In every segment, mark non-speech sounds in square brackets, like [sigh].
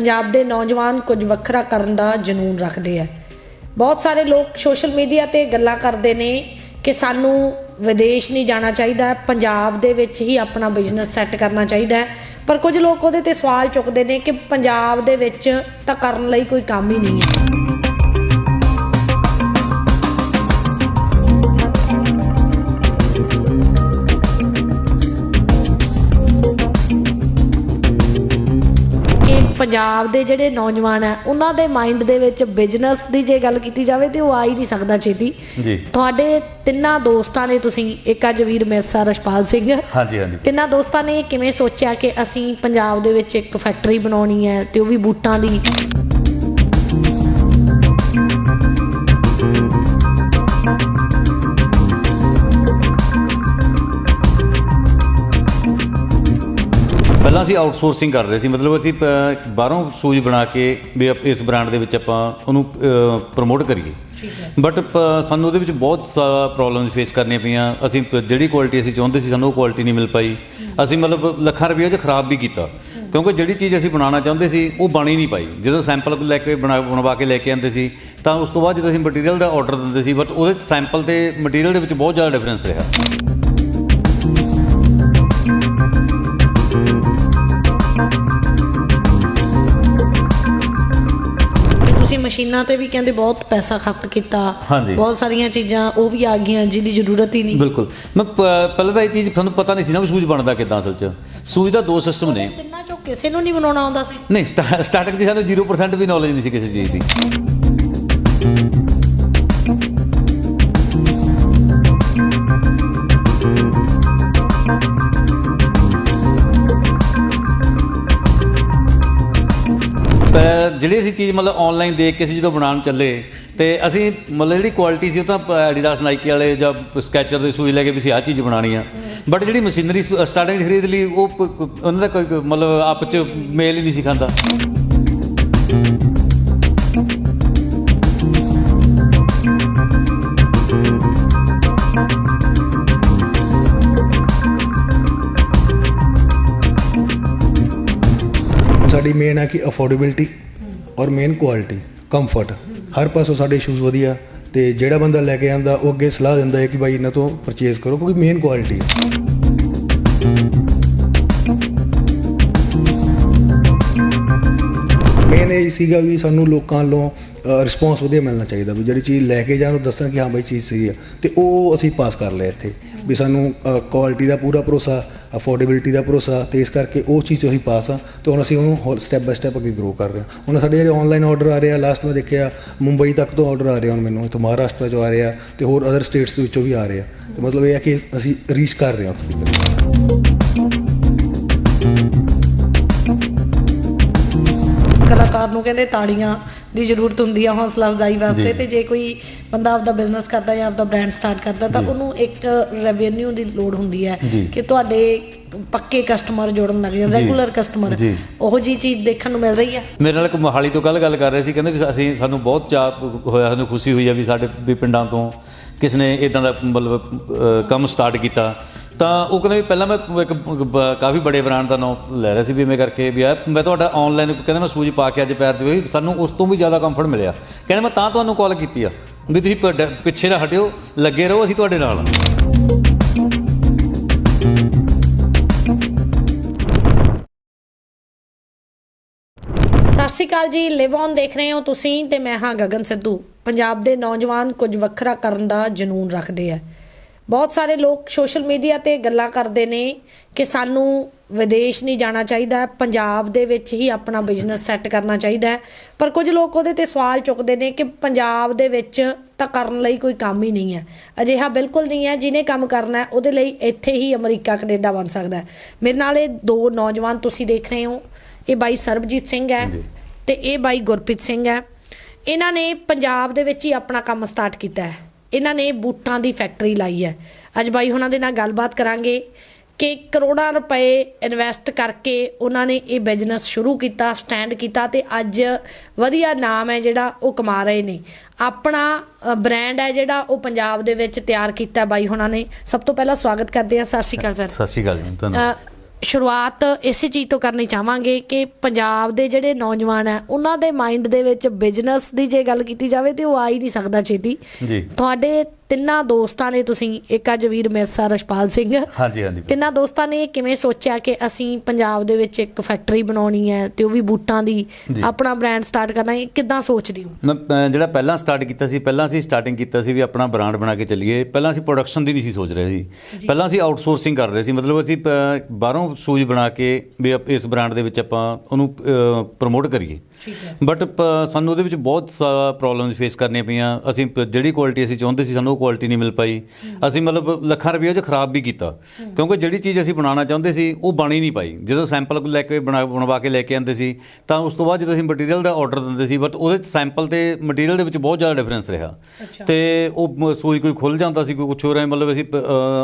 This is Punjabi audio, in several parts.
ਪੰਜਾਬ ਦੇ ਨੌਜਵਾਨ ਕੁਝ ਵੱਖਰਾ ਕਰਨ ਦਾ ਜਨੂਨ ਰੱਖਦੇ ਆ। ਬਹੁਤ ਸਾਰੇ ਲੋਕ ਸੋਸ਼ਲ ਮੀਡੀਆ ਤੇ ਗੱਲਾਂ ਕਰਦੇ ਨੇ ਕਿ ਸਾਨੂੰ ਵਿਦੇਸ਼ ਨਹੀਂ ਜਾਣਾ ਚਾਹੀਦਾ, ਪੰਜਾਬ ਦੇ ਵਿੱਚ ਹੀ ਆਪਣਾ ਬਿਜ਼ਨਸ ਸੈੱਟ ਕਰਨਾ ਚਾਹੀਦਾ ਪਰ ਕੁਝ ਲੋਕ ਉਹਦੇ ਤੇ ਸਵਾਲ ਚੁੱਕਦੇ ਨੇ ਕਿ ਪੰਜਾਬ ਦੇ ਵਿੱਚ ਤਾਂ ਕਰਨ ਲਈ ਕੋਈ ਕੰਮ ਹੀ ਨਹੀਂ ਹੈ। ਪੰਜਾਬ ਦੇ ਜਿਹੜੇ ਨੌਜਵਾਨ ਆ ਉਹਨਾਂ ਦੇ ਮਾਈਂਡ ਦੇ ਵਿੱਚ ਬਿਜ਼ਨਸ ਦੀ ਜੇ ਗੱਲ ਕੀਤੀ ਜਾਵੇ ਤੇ ਉਹ ਆ ਹੀ ਨਹੀਂ ਸਕਦਾ ਛੇਤੀ। ਜੀ। ਤੁਹਾਡੇ ਤਿੰਨਾਂ ਦੋਸਤਾਂ ਨੇ ਤੁਸੀਂ ਇੱਕ ਅੱਜ ਵੀਰ ਮੈਸਾ ਰਸ਼ਪਾਲ ਸਿੰਘ। ਹਾਂਜੀ ਹਾਂਜੀ। ਤਿੰਨਾਂ ਦੋਸਤਾਂ ਨੇ ਕਿਵੇਂ ਸੋਚਿਆ ਕਿ ਅਸੀਂ ਪੰਜਾਬ ਦੇ ਵਿੱਚ ਇੱਕ ਫੈਕਟਰੀ ਬਣਾਉਣੀ ਹੈ ਤੇ ਉਹ ਵੀ ਬੂਟਾਂ ਦੀ? ਅਸੀਂ ਆਊਟਸੋਰਸਿੰਗ ਕਰ ਰਹੇ ਸੀ। ਮਤਲਬ ਅਸੀਂ ਪ- ਬਾਹਰੋਂ ਸੂਜ ਬਣਾ ਕੇ ਵੀ ਆਪ- ਇਸ ਬ੍ਰਾਂਡ ਦੇ ਵਿੱਚ ਆਪਾਂ ਉਹਨੂੰ ਪ੍ਰਮੋਟ ਕਰੀਏ। ਬਟ ਸਾਨੂੰ ਉਹਦੇ ਵਿੱਚ ਬਹੁਤ ਸਾਰਾ ਪ੍ਰੋਬਲਮਸ ਫੇਸ ਕਰਨੀਆਂ ਪਈਆਂ। ਅਸੀਂ ਪ- ਜਿਹੜੀ ਕੁਆਲਿਟੀ ਅਸੀਂ ਚਾਹੁੰਦੇ ਸੀ ਸਾਨੂੰ ਉਹ ਕੁਆਲਿਟੀ ਨਹੀਂ ਮਿਲ ਪਾਈ। ਅਸੀਂ ਮਤਲਬ ਲੱਖਾਂ ਰੁਪਏ 'ਚ ਖਰਾਬ ਵੀ ਕੀਤਾ। ਕਿਉਂਕਿ ਜਿਹੜੀ ਚੀਜ਼ ਅਸੀਂ ਬਣਾਉਣਾ ਚਾਹੁੰਦੇ ਸੀ ਉਹ ਬਣ ਨਹੀਂ ਪਾਈ। ਜਦੋਂ ਸੈਂਪਲ ਲੈ ਕੇ ਬਣਾ ਬਣਵਾ ਕੇ ਲੈ ਕੇ ਆਉਂਦੇ ਸੀ ਤਾਂ ਉਸ ਤੋਂ ਬਾਅਦ ਜਦੋਂ ਅਸੀਂ ਮਟੀਰੀਅਲ ਦਾ ਆਰਡਰ ਦਿੰਦੇ ਸੀ ਬਟ ਉਹਦੇ ਸੈਂਪਲ ਤੇ ਮਟੀਰੀਅਲ ਦੇ ਵਿੱਚ ਬਹੁਤ ਜ਼ਿਆਦਾ ਡਿਫਰੈਂਸ ਰਿਹਾ। ਮਸ਼ੀਨਾਂ ਤੇ ਵੀ ਕਹਿੰਦੇ ਬਹੁਤ ਪੈਸਾ ਖਪਤ ਕੀਤਾ। ਬਹੁਤ ਸਾਰੀਆਂ ਚੀਜ਼ਾਂ ਉਹ ਵੀ ਆ ਗਈਆਂ ਜਿਹਦੀ ਜ਼ਰੂਰਤ ਹੀ ਨਹੀਂ। ਬਿਲਕੁਲ। ਮੈਂ ਪਹਿਲਾਂ ਤਾਂ ਇਹ ਚੀਜ਼ ਸਾਨੂੰ ਪਤਾ ਨਹੀਂ ਸੀ ਨਾ ਵੀ ਸੂਜ ਬਣਦਾ ਕਿਦਾਂ ਅਸਲ 'ਚ। ਸੂਜ ਦਾ ਦੋ ਸਿਸਟਮ ਨੇ। ਤਿੰਨਾਂ ਚੋਂ ਕਿਸੇ ਨੂੰ ਨਹੀਂ ਬਣਾਉਣਾ ਆਉਂਦਾ ਸੀ। ਨਹੀਂ ਸਟਾ- ਸਟਾਰਟਿੰਗ ਦੀ ਸਾਨੂੰ 0% ਵੀ ਨੌਲੇਜ ਨਹੀਂ ਸੀ ਕਿਸੇ ਚੀਜ਼ ਦੀ। ਜਿਹੜੀ ਅਸੀਂ ਚੀਜ਼ ਮਤਲਬ ਆਨਲਾਈਨ ਦੇਖ ਕੇ ਅਸੀਂ ਜਦੋਂ ਬਣਾਉਣ ਚੱਲੇ, ਤੇ ਅਸੀਂ ਮਤਲਬ ਜਿਹੜੀ ਕੁਆਲਿਟੀ ਸੀ ਉਹ ਤਾਂ ਐਡੀਡਾਸ ਨਾਈਕੀ ਵਾਲੇ ਜਾਂ ਸਕੈਚਰ ਦੇ ਸੂਈ ਲੈ ਕੇ ਵੀ ਅਸੀਂ ਆਹ ਚੀਜ਼ ਬਣਾਉਣੀ ਆ। ਬਟ ਜਿਹੜੀ ਮਸ਼ੀਨਰੀ ਸਟਾਰਟਿੰਗ ਖਰੀਦ ਲਈ, ਉਹ ਪ- ਪ- ਉਹਨਾਂ ਦਾ ਕੋਈ ਕੋਈ ਮਤਲਬ ਆਪ ਚ ਮੇਲ ਹੀ ਨਹੀਂ ਸੀ ਖਾਂਦਾ। ਸਾਡੀ ਮੇਨ ਹੈ ਕਿ ਅਫੋਰਡੇਬਿਲਟੀ ਔਰ ਮੇਨ ਕੁਆਲਿਟੀ ਕੰਫਰਟ ਹਰ ਪਾਸੋਂ ਸਾਡੇ ਸ਼ੂਜ਼ ਵਧੀਆ ਤੇ ਜਿਹੜਾ ਬੰਦਾ ਲੈ ਕੇ ਆਂਦਾ, ਉਹ ਅੱਗੇ ਸਲਾਹ ਦਿੰਦਾ ਹੈ ਕਿ ਭਾਈ ਇਹਨਾਂ ਤੋਂ ਪਰਚੇਸ ਕਰੋ, ਕਿਉਂਕਿ ਮੇਨ ਕੁਆਲਿਟੀ ਹੈ। ਮੇਨ ਇਹ ਸੀਗਾ ਵੀ ਸਾਨੂੰ ਲੋਕਾਂ ਵੱਲੋਂ ਰਿਸਪੌਂਸ ਵਧੀਆ ਮਿਲਣਾ ਚਾਹੀਦਾ ਵੀ ਜਿਹੜੀ ਚੀਜ਼ ਲੈ ਕੇ ਜਾਣ, ਉਹ ਦੱਸਣ ਕਿ ਹਾਂ ਬਾਈ ਚੀਜ਼ ਸਹੀ ਆ ਤੇ ਉਹ ਅਸੀਂ ਪਾਸ ਕਰ ਲਿਆ ਇੱਥੇ। ਵੀ ਸਾਨੂੰ ਕੁਆਲਿਟੀ ਦਾ ਪੂਰਾ ਭਰੋਸਾ ਅਫੋਰਡੇਬਿਲਟੀ ਦਾ ਭਰੋਸਾ ਤੇ ਇਸ ਕਰਕੇ ਉਹ ਚੀਜ਼ 'ਚ ਅਸੀਂ ਪਾਸ ਆ ਤੇ ਹੁਣ ਅਸੀਂ ਉਹਨੂੰ ਸਟੈਪ ਬਾਈ ਸਟੈਪ ਅੱਗੇ ਗਰੋ ਕਰ ਰਹੇ ਹਾਂ। ਹੁਣ ਸਾਡੇ ਜਿਹੜੇ ਆਨਲਾਈਨ ਆਰਡਰ ਆ ਰਹੇ ਆ ਲਾਸਟ ਮੈਂ ਦੇਖਿਆ ਮੁੰਬਈ ਤੱਕ ਤੋਂ ਆਰਡਰ ਆ ਰਹੇ ਹੁਣ ਮੈਨੂੰ, ਇੱਥੋਂ ਮਹਾਰਾਸ਼ਟਰ ਚੋਂ ਆ ਰਹੇ ਆ ਤੇ ਹੋਰ ਅਦਰ ਸਟੇਟਸ ਦੇ ਵਿੱਚੋਂ ਵੀ ਆ ਰਹੇ ਆ। ਤੇ ਮਤਲਬ ਇਹ ਹੈ ਕਿ ਅਸੀਂ ਰੀਚ ਕਰ ਰਹੇ ਹਾਂ ਉੱਥੇ ਤੱਕ। ਕਲਾਕਾਰ ਨੂੰ ਕਹਿੰਦੇ ਤਾੜੀਆਂ ਦੀ ਜ਼ਰੂਰਤ ਹੁੰਦੀ ਆ ਹੌਸਲਾ ਅਫਜ਼ਾਈ ਵਾਸਤੇ। ਤੇ ਜੇ ਕੋਈ ਬੰਦਾ ਆਪਦਾ ਬਿਜ਼ਨਸ ਕਰਦਾ ਜਾਂ ਆਪਦਾ ਬ੍ਰਾਂਡ ਸਟਾਰਟ ਕਰਦਾ ਤਾਂ ਉਹਨੂੰ ਇੱਕ ਰੈਵਨਿਊ ਦੀ ਲੋੜ ਹੁੰਦੀ ਹੈ। ਕਿ ਤੁਹਾਡੇ ਪੱਕੇ ਕਸਟਮਰ ਜੁੜਨ ਲੱਗ ਜਾਂਦੇ। Regular customer. ਉਹੋ ਜੀ ਚੀਜ਼ ਦੇਖਣ ਨੂੰ ਮਿਲ ਰਹੀ ਆ ਮੇਰੇ ਨਾਲ ਇੱਕ ਮੋਹਾਲੀ ਤੋਂ ਕੱਲ ਗੱਲ ਕਰ ਰਹੇ ਸੀ ਕਹਿੰਦੇ ਵੀ ਅਸੀਂ ਸਾਨੂੰ ਬਹੁਤ ਚਾਅ ਹੋਇਆ ਸਾਨੂੰ ਖੁਸ਼ੀ ਹੋਈ ਆ ਵੀ ਸਾਡੇ ਵੀ ਪਿੰਡਾਂ ਤੋਂ ਕਿਸ ਨੇ ਇਦਾਂ ਦਾ ਮਤਲਬ ਕੰਮ ਸਟਾਰਟ ਕੀਤਾ ਤਾਂ ਉਹ ਕਹਿੰਦੇ ਵੀ ਪਹਿਲਾਂ ਮੈਂ ਇੱਕ ਬ- ਕਾਫੀ ਬੜੇ ਬ੍ਰਾਂਡ ਦਾ ਨਾਮ ਲੈ ਰਿਹਾ ਸੀ ਵੀ ਮੈਂ ਕਰਕੇ ਵੀ ਆ ਮੈਂ ਤੁਹਾਡਾ ਆਨਲਾਈਨ ਕਹਿੰਦਾ ਮੈਂ ਸੂਜ ਪਾ ਕੇ ਅੱਜ ਪੈਰ ਦੇ ਵੀ ਸਾਨੂੰ ਉਸ ਤੋਂ ਵੀ ਜ਼ਿਆਦਾ ਕੰਫਰਟ ਮਿਲਿਆ। ਕਹਿੰਦੇ ਮੈਂ ਤਾਂ ਤੁਹਾਨੂੰ ਕਾਲ ਕੀਤੀ ਆ, ਵੀ ਤੁਸੀਂ ਪ- ਡ- ਪਿੱਛੇ ਨਾ ਹਟਿਓ, ਲੱਗੇ ਰਹੋ, ਅਸੀਂ ਤੁਹਾਡੇ ਨਾਲ ਆ। ਸਤਿ ਸ਼੍ਰੀ ਅਕਾਲ ਜੀ ਲਿਵ ਔਨ ਦੇਖ ਰਹੇ ਹੋ ਤੁਸੀਂ ਤੇ ਮੈਂ ਹਾਂ ਗਗਨ ਸਿੱਧੂ। ਪੰਜਾਬ ਦੇ ਨੌਜਵਾਨ ਕੁਝ ਵੱਖਰਾ ਕਰਨ ਦਾ ਜਨੂਨ ਰੱਖਦੇ ਆ। ਬਹੁਤ ਸਾਰੇ ਲੋਕ ਸੋਸ਼ਲ ਮੀਡੀਆ ਤੇ ਗੱਲਾਂ ਕਰਦੇ ਨੇ ਕਿ ਸਾਨੂੰ ਵਿਦੇਸ਼ ਨਹੀਂ ਜਾਣਾ ਚਾਹੀਦਾ ਪੰਜਾਬ ਦੇ ਵਿੱਚ ਹੀ ਆਪਣਾ ਬਿਜ਼ਨਸ ਸੈੱਟ ਕਰਨਾ ਚਾਹੀਦਾ। ਪਰ ਕੁਝ ਲੋਕ ਉਹਦੇ ਤੇ ਸਵਾਲ ਚੁੱਕਦੇ ਨੇ ਕਿ ਪੰਜਾਬ ਦੇ ਵਿੱਚ ਤਾਂ ਕਰਨ ਲਈ ਕੋਈ ਕੰਮ ਹੀ ਨਹੀਂ ਹੈ। ਅਜਿਹਾ ਬਿਲਕੁਲ ਨਹੀਂ ਹੈ ਜਿਹਨੇ ਕੰਮ ਕਰਨਾ ਹੈ ਉਹਦੇ ਲਈ ਇੱਥੇ ਹੀ ਅਮਰੀਕਾ ਕੈਨੇਡਾ ਬਣ ਸਕਦਾ ਮੇਰੇ ਨਾਲ ਇਹ ਦੋ ਨੌਜਵਾਨ ਤੁਸੀਂ ਦੇਖ ਰਹੇ ਹੋ। ਇਹ ਬਾਈ ਸਰਬਜੀਤ ਸਿੰਘ ਹੈ। ਤੇ ਇਹ ਬਾਈ ਗੁਰਪ੍ਰੀਤ ਸਿੰਘ ਹੈ। ਇਹਨਾਂ ਨੇ ਪੰਜਾਬ ਦੇ ਵਿੱਚ ਹੀ ਆਪਣਾ ਕੰਮ ਸਟਾਰਟ ਕੀਤਾ ਹੈ। ਇਹਨਾਂ ਨੇ ਬੂਟਾਂ ਦੀ ਫੈਕਟਰੀ ਲਾਈ ਹੈ। ਅੱਜ ਬਾਈ ਉਹਨਾਂ ਦੇ ਨਾਲ ਗੱਲਬਾਤ ਕਰਾਂਗੇ ਕਿ ਕਰੋੜਾਂ ਰੁਪਏ ਇਨਵੈਸਟ ਕਰਕੇ ਉਹਨਾਂ ਨੇ ਇਹ ਬਿਜ਼ਨਸ ਸ਼ੁਰੂ ਕੀਤਾ ਸਟੈਂਡ ਕੀਤਾ ਤੇ ਅੱਜ ਵਧੀਆ ਨਾਮ ਹੈ ਜਿਹੜਾ ਉਹ ਕਮਾ ਰਹੇ ਨੇ। ਆਪਣਾ ਬ੍ਰਾਂਡ ਹੈ ਜਿਹੜਾ ਉਹ ਪੰਜਾਬ ਦੇ ਵਿੱਚ ਤਿਆਰ ਕੀਤਾ ਬਾਈ ਉਹਨਾਂ ਨੇ। ਸਭ ਤੋਂ ਪਹਿਲਾਂ ਸਵਾਗਤ ਕਰਦੇ ਹਾਂ। ਸਤਿ ਸ਼੍ਰੀ ਅਕਾਲ ਸਰ। ਸਤਿ ਸ਼੍ਰੀ ਅਕਾਲ ਜੀ ਅ, ਸ਼ੁਰੂਆਤ ਇਸੇ ਚੀਜ਼ ਤੋਂ ਕਰਨੀ ਚਾਹਾਂਗੇ ਕਿ ਪੰਜਾਬ ਦੇ ਜਿਹੜੇ ਨੌਜਵਾਨ ਹੈ ਉਹਨਾਂ ਦੇ ਮਾਈਂਡ ਦੇ ਵਿੱਚ ਬਿਜ਼ਨਸ ਦੀ ਜੇ ਗੱਲ ਕੀਤੀ ਜਾਵੇ ਤੇ ਉਹ ਆ ਹੀ ਨਹੀਂ ਸਕਦਾ ਛੇਤੀ। ਜੀ। ਤੁਹਾਡੇ ਤਿੰਨਾਂ ਦੋਸਤਾਂ ਨੇ ਤੁਸੀਂ ਇੱਕ ਅੱਜ ਵੀਰ ਮੇਸਾ ਰਸ਼ਪਾਲ ਸਿੰਘ ਹਾਂਜੀ ਹਾਂਜੀ ਤਿੰਨਾਂ ਦੋਸਤਾਂ ਨੇ ਕਿਵੇਂ ਸੋਚਿਆ ਕਿ ਅਸੀਂ ਪੰਜਾਬ ਦੇ ਵਿੱਚ ਇੱਕ ਫੈਕਟਰੀ ਬਣਾਉਣੀ ਹੈ ਤੇ ਉਹ ਵੀ ਬੂਟਾਂ ਦੀ। ਆਪਣਾ ਬ੍ਰਾਂਡ ਸਟਾਰਟ ਕਰਨਾ ਹੈ ਕਿੱਦਾਂ ਸੋਚਦੇ ਹੋ? ਮੈਂ ਜਿਹੜਾ ਪਹਿਲਾਂ ਸਟਾਰਟ ਕੀਤਾ ਸੀ ਪਹਿਲਾਂ ਅਸੀਂ ਸਟਾਰਟਿੰਗ ਕੀਤਾ ਸੀ ਵੀ ਆਪਣਾ ਬ੍ਰਾਂਡ ਬਣਾ ਕੇ ਚੱਲੀਏ। ਪਹਿਲਾਂ ਅਸੀਂ ਪ੍ਰੋਡਕਸ਼ਨ ਦੀ ਨਹੀਂ ਸੀ ਸੋਚ ਰਹੇ ਸੀ। ਪਹਿਲਾਂ ਅਸੀਂ ਆਊਟਸੋਰਸਿੰਗ ਕਰ ਰਹੇ ਸੀ। ਮਤਲਬ ਅਸੀਂ ਬਾਹਰੋਂ ਸੂਝ ਬਣਾ ਕੇ ਵੀ ਇਸ ਬ੍ਰਾਂਡ ਦੇ ਵਿੱਚ ਆਪਾਂ ਉਹਨੂੰ ਪ੍ਰਮੋਟ ਕਰੀਏ। ਬਟ ਸਾਨੂੰ ਉਹਦੇ ਵਿੱਚ ਬਹੁਤ ਸਾਰਾ ਪ੍ਰੋਬਲਮਸ ਫੇਸ ਕਰਨੀਆਂ ਪਈਆਂ। ਅਸੀਂ ਜਿਹੜੀ ਕੁਆਲਿਟੀ ਅਸੀਂ ਚਾਹੁੰਦੇ ਸੀ ਸਾਨੂੰ ਕੁਆਲਿਟੀ ਨਹੀਂ ਮਿਲ ਪਾਈ। ਅਸੀਂ ਮਤਲਬ ਲੱਖਾਂ ਰੁਪਏ 'ਚ ਖਰਾਬ ਵੀ ਕੀਤਾ। ਕਿਉਂਕਿ ਜਿਹੜੀ ਚੀਜ਼ ਅਸੀਂ ਬਣਾਉਣਾ ਚਾਹੁੰਦੇ ਸੀ ਉਹ ਬਣ ਨਹੀਂ ਪਾਈ। ਜਦੋਂ ਸੈਂਪਲ ਲੈ ਕੇ ਬਣਾ ਬਣਵਾ ਕੇ ਲੈ ਕੇ ਆਉਂਦੇ ਸੀ ਤਾਂ ਉਸ ਤੋਂ ਬਾਅਦ ਜਦੋਂ ਅਸੀਂ ਮਟੀਰੀਅਲ ਦਾ ਆਰਡਰ ਦਿੰਦੇ ਸੀ ਬਟ ਉਹਦੇ ਸੈਂਪਲ ਤੇ ਮਟੀਰੀਅਲ ਦੇ ਵਿੱਚ ਬਹੁਤ ਜ਼ਿਆਦਾ ਡਿਫਰੈਂਸ ਰਿਹਾ। ਤੇ ਉਹ ਸੂਈ ਕੋਈ ਖੁੱਲ ਜਾਂਦਾ ਸੀ ਕੋਈ ਕੁਛ ਹੋ ਰਿਹਾ ਮਤਲਬ ਅਸੀਂ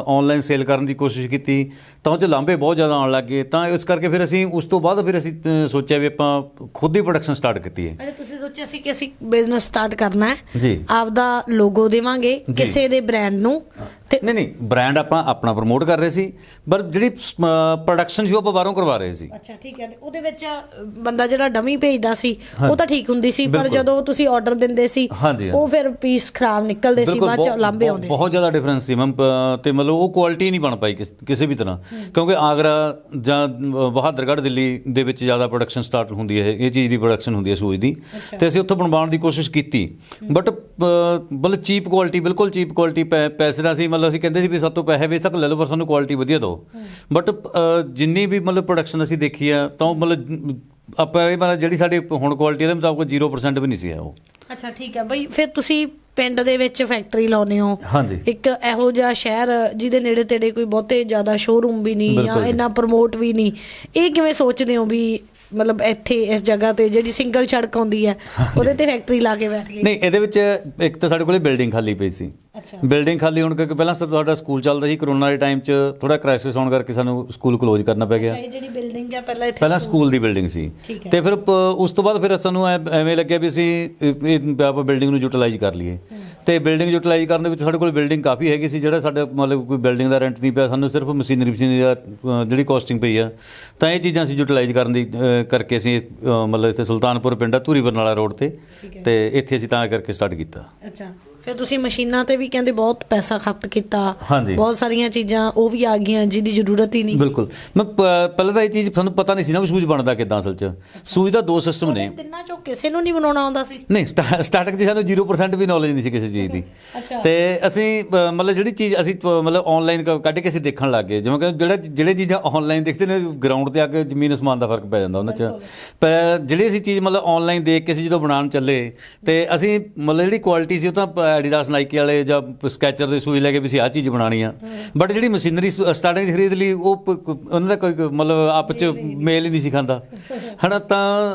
ਆਨਲਾਈਨ ਸੇਲ ਕਰਨ ਦੀ ਕੋਸ਼ਿਸ਼ ਕੀਤੀ ਤਾਂ ਉਹ 'ਚ ਲਾਂਭੇ ਬਹੁਤ ਜ਼ਿਆਦਾ ਆਉਣ ਲੱਗ ਤਾਂ ਇਸ ਕਰਕੇ ਫਿਰ ਅਸੀਂ ਉਸ ਤੋਂ ਬਾਅਦ ਫਿਰ ਅਸੀਂ ਸੋਚਿਆ ਵੀ ਆਪਾਂ ਖੁਦ ਹੀ ਪ੍ਰੋਡਕਸ਼ਨ ਸਟਾਰਟ ਕੀਤੀ ਹੈ। ਅਜੇ ਤੁਸੀਂ ਸੋਚਿਆ ਸੀ ਕਿ ਅਸੀਂ ਬਿਜ਼ਨਸ ਸਟਾਰਟ ਕਰਨਾ ਹੈ? ਆਪਦਾ ਲੋਗੋ ਦੇਵਾਂਗੇ ਕਿਸੇ ਦੇ ਬ੍ਰਾਂਡ ਨੂੰ ਤੇ ਨਹੀਂ ਨਹੀਂ ਬ੍ਰਾਂਡ ਆਪਾਂ ਆਪਣਾ ਪ੍ਰਮੋਟ ਕਰ ਰਹੇ ਸੀ ਪਰ ਜਿਹੜੀ ਪ੍ਰੋਡਕਸ਼ਨ ਸੀ ਉਹ ਆਪਾਂ ਬਾਹਰੋਂ ਕਰਵਾ ਰਹੇ ਸੀ। ਅੱਛਾ ਠੀਕ ਹੈ। ਉਹਦੇ ਵਿੱਚ ਬੰਦਾ ਜਿਹੜਾ ਡਮੀ ਭੇਜਦਾ ਸੀ ਉਹ ਤਾਂ ਠੀਕ ਹੁੰਦੀ ਸੀ ਪਰ। ਜਦੋਂ ਤੁਸੀਂ ਆਰਡਰ ਦਿੰਦੇ ਸੀ ਉਹ ਫਿਰ ਪੀਸ ਖਰਾਬ ਨਿਕਲਦੇ ਸੀ ਬਾਅਦ ਚ ਲਾਂਬੇ ਆਉਂਦੇ ਸੀ। ਬਹੁਤ ਜ਼ਿਆਦਾ ਡਿਫਰੈਂਸ ਸੀ ਮੈਮ ਤੇ ਮਤਲਬ ਉਹ ਕੁਆਲਿਟੀ ਨਹੀਂ ਬਣ ਪਾਈ ਕਿਸ- ਵੀ ਤਰ੍ਹਾਂ। ਕਿਉਂਕਿ ਆਗਰਾ ਜਾਂ ਬਹਾਦਰਗੜ੍ਹ ਦਿੱਲੀ ਦੇ ਵਿੱਚ ਜ਼ਿਆਦਾ ਪ੍ਰੋਡਕਸ਼ਨ ਸਟਾਰਟ ਹੁੰਦੀ ਹੈ ਇਹ ਚੀਜ਼ ਦੀ ਪ੍ਰੋਡਕਸ਼ਨ ਹੁੰਦੀ ਹੈ ਸੂਜ ਦੀ। ਤੇ ਅਸੀਂ ਉੱਥੋਂ ਬਣਵਾਉਣ ਦੀ ਕੋਸ਼ਿਸ਼ ਕੀਤੀ। ਬਟ ਮਤਲਬ ਚੀਪ ਕੁਆਲਿਟੀ ਬਿਲਕੁਲ ਚੀਪ ਕੁਆਲਿਟੀ ਪੈਸੇ ਦਾ ਸੀ ਮਤਲਬ ਅਸੀਂ ਕਹਿੰਦੇ ਸੀ ਵੀ ਸਾਡੇ ਤੋਂ ਪੈਸੇ ਵੇਚ ਤੱਕ ਲੈ ਲਓ ਪਰ ਸਾਨੂੰ ਕੁਆਲਿਟੀ ਵਧੀਆ ਦਿਓ। ਬਟ ਜਿੰਨੀ ਵੀ ਮਤਲਬ ਪ੍ਰੋਡਕਸ਼ਨ ਅਸੀਂ ਦੇਖੀ ਆ ਤਾਂ ਮਤਲਬ ਆਪਾਂ ਇਹ ਮਤਲਬ ਜਿਹੜੀ ਸਾਡੀ ਹੁਣ ਕੁਆਲਿਟੀ ਦੇ ਮੁਤਾਬਕ 0% ਵੀ ਨਹੀਂ ਸੀ ਹੈ ਉਹ। ਅੱਛਾ ਠੀਕ ਹੈ ਬਈ ਫਿਰ ਤੁਸੀਂ ਪਿੰਡ ਦੇ ਵਿੱਚ ਫੈਕਟਰੀ ਲਾਉਨੇ ਹੋ। ਇੱਕ ਇਹੋ ਜਿਹਾ ਸ਼ਹਿਰ ਜਿਹਦੇ ਨੇੜੇ ਤੇੜੇ ਕੋਈ ਬਹੁਤੇ ਜ਼ਿਆਦਾ ਸ਼ੋਰੂਮ ਵੀ ਨਹੀਂ ਜਾਂ। ਇੰਨਾ ਪ੍ਰਮੋਟ ਵੀ ਨਹੀਂ। ਇਹ ਕਿਵੇਂ ਸੋਚਦੇ ਹੋ ਵੀ ਮਤਲਬ ਇੱਥੇ ਇਸ ਜਗ੍ਹਾ ਤੇ ਜਿਹੜੀ ਸਿੰਗਲ ਸੜਕ ਆਉਂਦੀ ਹੈ ਉਹਦੇ ਤੇ ਫੈਕਟਰੀ ਲਾ ਕੇ ਬੈਠ ਗਏ? ਨਹੀਂ ਇਹਦੇ ਵਿੱਚ ਇੱਕ ਤਾਂ ਸਾਡੇ ਕੋਲੇ ਬਿਲਡਿੰਗ ਖਾਲੀ ਪਈ ਸੀ। ਬਿਲਡਿੰਗ ਖਾਲੀ ਹੋਣ ਕਰਕੇ ਪਹਿਲਾਂ ਸਾ- ਸਾਡਾ ਸਕੂਲ ਚੱਲਦਾ ਸੀ ਕਰੋਨਾ ਦੇ ਟਾਈਮ 'ਚ ਥੋੜਾ ਕ੍ਰਾਈਸਿਸ ਹੋਣ ਕਰਕੇ ਸਾਨੂੰ ਸਕੂਲ ਕਲੋਜ਼ ਕਰਨਾ ਪੈ ਗਿਆ। ਇਹ ਜਿਹੜੀ ਬਿਲਡਿੰਗ ਹੈ ਪਹਿਲਾਂ ਇੱਥੇ ਪਹਿਲਾਂ ਸਕੂਲ ਦੀ ਬਿਲਡਿੰਗ ਸੀ। ਤੇ ਫਿਰ ਪ- ਉਸ ਤੋਂ ਬਾਅਦ ਫਿਰ ਸਾਨੂੰ ਐ- ਐਵੇਂ ਲੱਗਿਆ ਵੀ ਅਸੀਂ ਇਹ- ਇਹ ਆਪਾਂ ਬਿਲਡਿੰਗ ਨੂੰ ਯੂਟਿਲਾਈਜ਼ ਕਰ ਲਈਏ। ਤੇ ਬਿਲਡਿੰਗ ਯੂਟਿਲਾਈਜ਼ ਕਰਨ ਦੇ ਵਿੱਚ ਸਾਡੇ ਕੋਲ ਬਿਲਡਿੰਗ ਕਾਫੀ ਹੈਗੀ ਸੀ ਜਿਹੜਾ ਸਾਡੇ ਮਤਲਬ ਕੋਈ ਬਿਲਡਿੰਗ ਦਾ ਰੈਂਟ ਨਹੀਂ ਪਿਆ ਸਾਨੂੰ ਸਿਰਫ ਮਸ਼ੀਨਰੀ ਮਸ਼ੀਨਰੀ ਦਾ ਅ, ਜਿਹੜੀ ਕਾਸਟਿੰਗ ਪਈ ਆ। ਤਾਂ ਇਹ ਚੀਜ਼ਾਂ ਅਸੀਂ ਯੂਟਿਲਾਈਜ਼ ਕਰਨ ਦੀ ਅ, ਕਰਕੇ ਅਸੀਂ ਅ, ਮਤਲਬ ਇੱਥੇ ਸੁਲਤਾਨਪੁਰ ਪਿੰਡ ਆ ਧੂਰੀ ਬਰਨਾਲਾ ਰੋਡ ਤੇ। ਤੇ ਇੱਥੇ ਅਸੀਂ ਤਾਂ ਕਰਕੇ ਸਟਾਰਟ ਕੀਤਾ। ਅੱਛਾ। ਫਿਰ ਤੁਸੀਂ ਮਸ਼ੀਨਾਂ ਤੇ ਵੀ ਕਹਿੰਦੇ ਬਹੁਤ ਪੈਸਾ ਖਪਤ ਕੀਤਾ। ਬਹੁਤ ਸਾਰੀਆਂ ਚੀਜ਼ਾਂ ਉਹ ਵੀ ਆ ਗਈਆਂ ਜਿਹਦੀ ਜ਼ਰੂਰਤ ਹੀ ਨਹੀਂ। ਬਿਲਕੁਲ। ਮੈਂ ਪਹਿਲਾਂ ਤਾਂ ਇਹ ਚੀਜ਼ ਸਾਨੂੰ ਪਤਾ ਨਹੀਂ ਸੀ ਨਾ ਵੀ ਸੂਜ ਬਣਦਾ ਕਿਦਾਂ ਅਸਲ 'ਚ। ਸੂਜ ਦਾ ਦੋ ਸਿਸਟਮ ਨੇ। ਤਿੰਨਾਂ ਚੋਂ ਕਿਸੇ ਨੂੰ ਨਹੀਂ ਬਣਾਉਣਾ ਆਉਂਦਾ ਸੀ। ਨਹੀਂ ਸਟਾਰਟਿੰਗ 'ਚ ਸਾਨੂੰ 0% ਵੀ ਨੌਲੇਜ ਨਹੀਂ ਸੀ ਕਿਸੇ ਚੀਜ਼ ਦੀ। ਤੇ ਅਸੀਂ ਮਤਲਬ ਜਿਹੜੀ ਚੀਜ਼ ਅਸੀਂ ਮਤਲਬ ਆਨਲਾਈਨ ਕੱਢ ਕੇ ਅਸੀਂ ਦੇਖਣ ਲੱਗ ਗਏ। ਜਿਵੇਂ ਕਿ ਜਿਹੜਾ ਜਿਹੜੇ ਚੀਜ਼ਾਂ ਆਨਲਾਈਨ ਦੇਖਦੇ ਨੇ ਗਰਾਊਂਡ ਤੇ ਆ ਕੇ ਜ਼ਮੀਨ ਅਸਮਾਨ ਦਾ ਫ਼ਰਕ ਪੈ ਜਾਂਦਾ ਉਹਨਾਂ 'ਚ। ਪਰ ਜਿਹੜੀ ਅਸੀਂ ਚੀਜ਼ ਮਤਲਬ ਆਨਲਾਈਨ ਦੇਖ ਕੇ ਅਸੀਂ ਜਦੋਂ ਬਣਾਉਣ ਚੱਲੇ ਤੇ ਅਸੀਂ ਮਤਲਬ ਜਿਹੜੀ ਕੁਆਲਿਟੀ ਸੀ ਉਹ ਤਾਂ ਐਡੀਡਾਸ ਨਾਈਕੀ ਵਾਲੇ ਜਾਂ ਸਕੈਚਰ ਦੇ ਸੂਈ ਲੈ ਕੇ ਵੀ ਅਸੀਂ ਆਹ ਚੀਜ਼ ਬਣਾਉਣੀ ਆ। ਬਟ ਜਿਹੜੀ ਮਸ਼ੀਨਰੀ ਸਟਾਰਟਿੰਗ ਖਰੀਦ ਲਈ ਉਹ ਪ- ਉਹਨਾਂ ਦਾ ਕੋਈ ਮਤਲਬ ਆਪ ਚ ਮੇਲ ਹੀ ਨਹੀਂ। ਸੀ ਖਾਂਦਾ। ਹਨਾ ਤਾਂ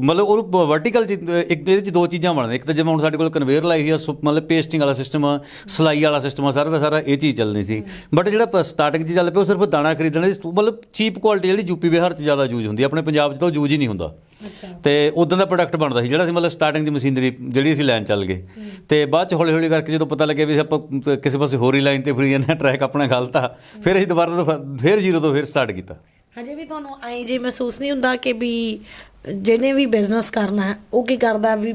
ਮਤਲਬ ਉਹ ਵਰਟੀਕਲ ਇੱਕ ਇਹਦੇ ਚ ਦੋ ਚੀਜ਼ਾਂ ਬਣਦੀਆਂ। ਇੱਕ ਤਾਂ ਜਿਵੇਂ ਹੁਣ ਸਾਡੇ ਕੋਲ ਕਨਵੇਅਰ ਲਾਈ ਹੋਈ ਆ ਸੁ- ਮਤਲਬ ਪੇਸਟਿੰਗ ਵਾਲਾ ਸਿਸਟਮ ਆ ਸਲਾਈ ਵਾਲਾ ਸਿਸਟਮ ਆ ਸਾਰਾ ਦਾ ਸਾਰਾ ਇਹ ਚੀਜ਼ ਚੱਲਣੀ ਸੀ। ਬਟ ਜਿਹੜਾ ਸਟਾਰਟਿੰਗ 'ਚ ਚੱਲ ਪਿਆ ਉਹ ਸਿਰਫ ਦਾਣਾ ਖਰੀਦਣ ਦੀ ਮਤਲਬ ਚੀਪ ਕੁਆਲਿਟੀ ਜਿਹੜੀ ਯੂਪੀ ਬਿਹਾਰ 'ਚ ਜ਼ਿਆਦਾ ਯੂਜ਼ ਹੁੰਦੀ ਆ। ਆਪਣੇ ਪੰਜਾਬ 'ਚ ਤਾਂ ਉਹ ਯੂਜ਼ ਹੀ ਨਹੀਂ ਹੁੰਦਾ। ਤੇ ਉਦੋਂ ਦਾ ਪ੍ਰੋਡਕਟ ਬਣਦਾ ਸੀ ਜਿਹੜਾ ਅਸੀਂ ਮਤਲਬ ਸਟਾਰਟਿੰਗ ਦੀ ਮਸ਼ੀਨਰੀ ਜਿਹੜੀ ਅਸੀਂ ਲੈਣ ਚੱਲ ਗਏ। ਤੇ ਬਾਅਦ ਚ ਹੌਲੀ ਹੌਲੀ ਕਰਕੇ ਜਦੋਂ ਪਤਾ ਲੱਗਿਆ ਵੀ ਆਪਾਂ ਕਿਸੇ ਪਾਸੇ ਹੋਰ ਹੀ ਲਾਈਨ ਤੇ ਫਰੀ ਜਾਂਦੇ ਟਰੈਕ ਆਪਣਾ ਗਲਤ ਆ ਫਿਰ ਅਸੀਂ ਦੁਬਾਰਾ ਤੋਂ ਫਿਰ ਜ਼ੀਰੋ ਤੋਂ ਫਿਰ ਸਟਾਰਟ ਕੀਤਾ। ਹਜੇ ਵੀ ਤੁਹਾਨੂੰ ਐਂ ਜੇ ਮਹਿਸੂਸ ਨਹੀਂ ਹੁੰਦਾ ਕਿ ਵੀ ਜਿਹਨੇ ਵੀ ਬਿਜ਼ਨਸ ਕਰਨਾ ਹੈ ਉਹ ਕੀ ਕਰਦਾ ਵੀ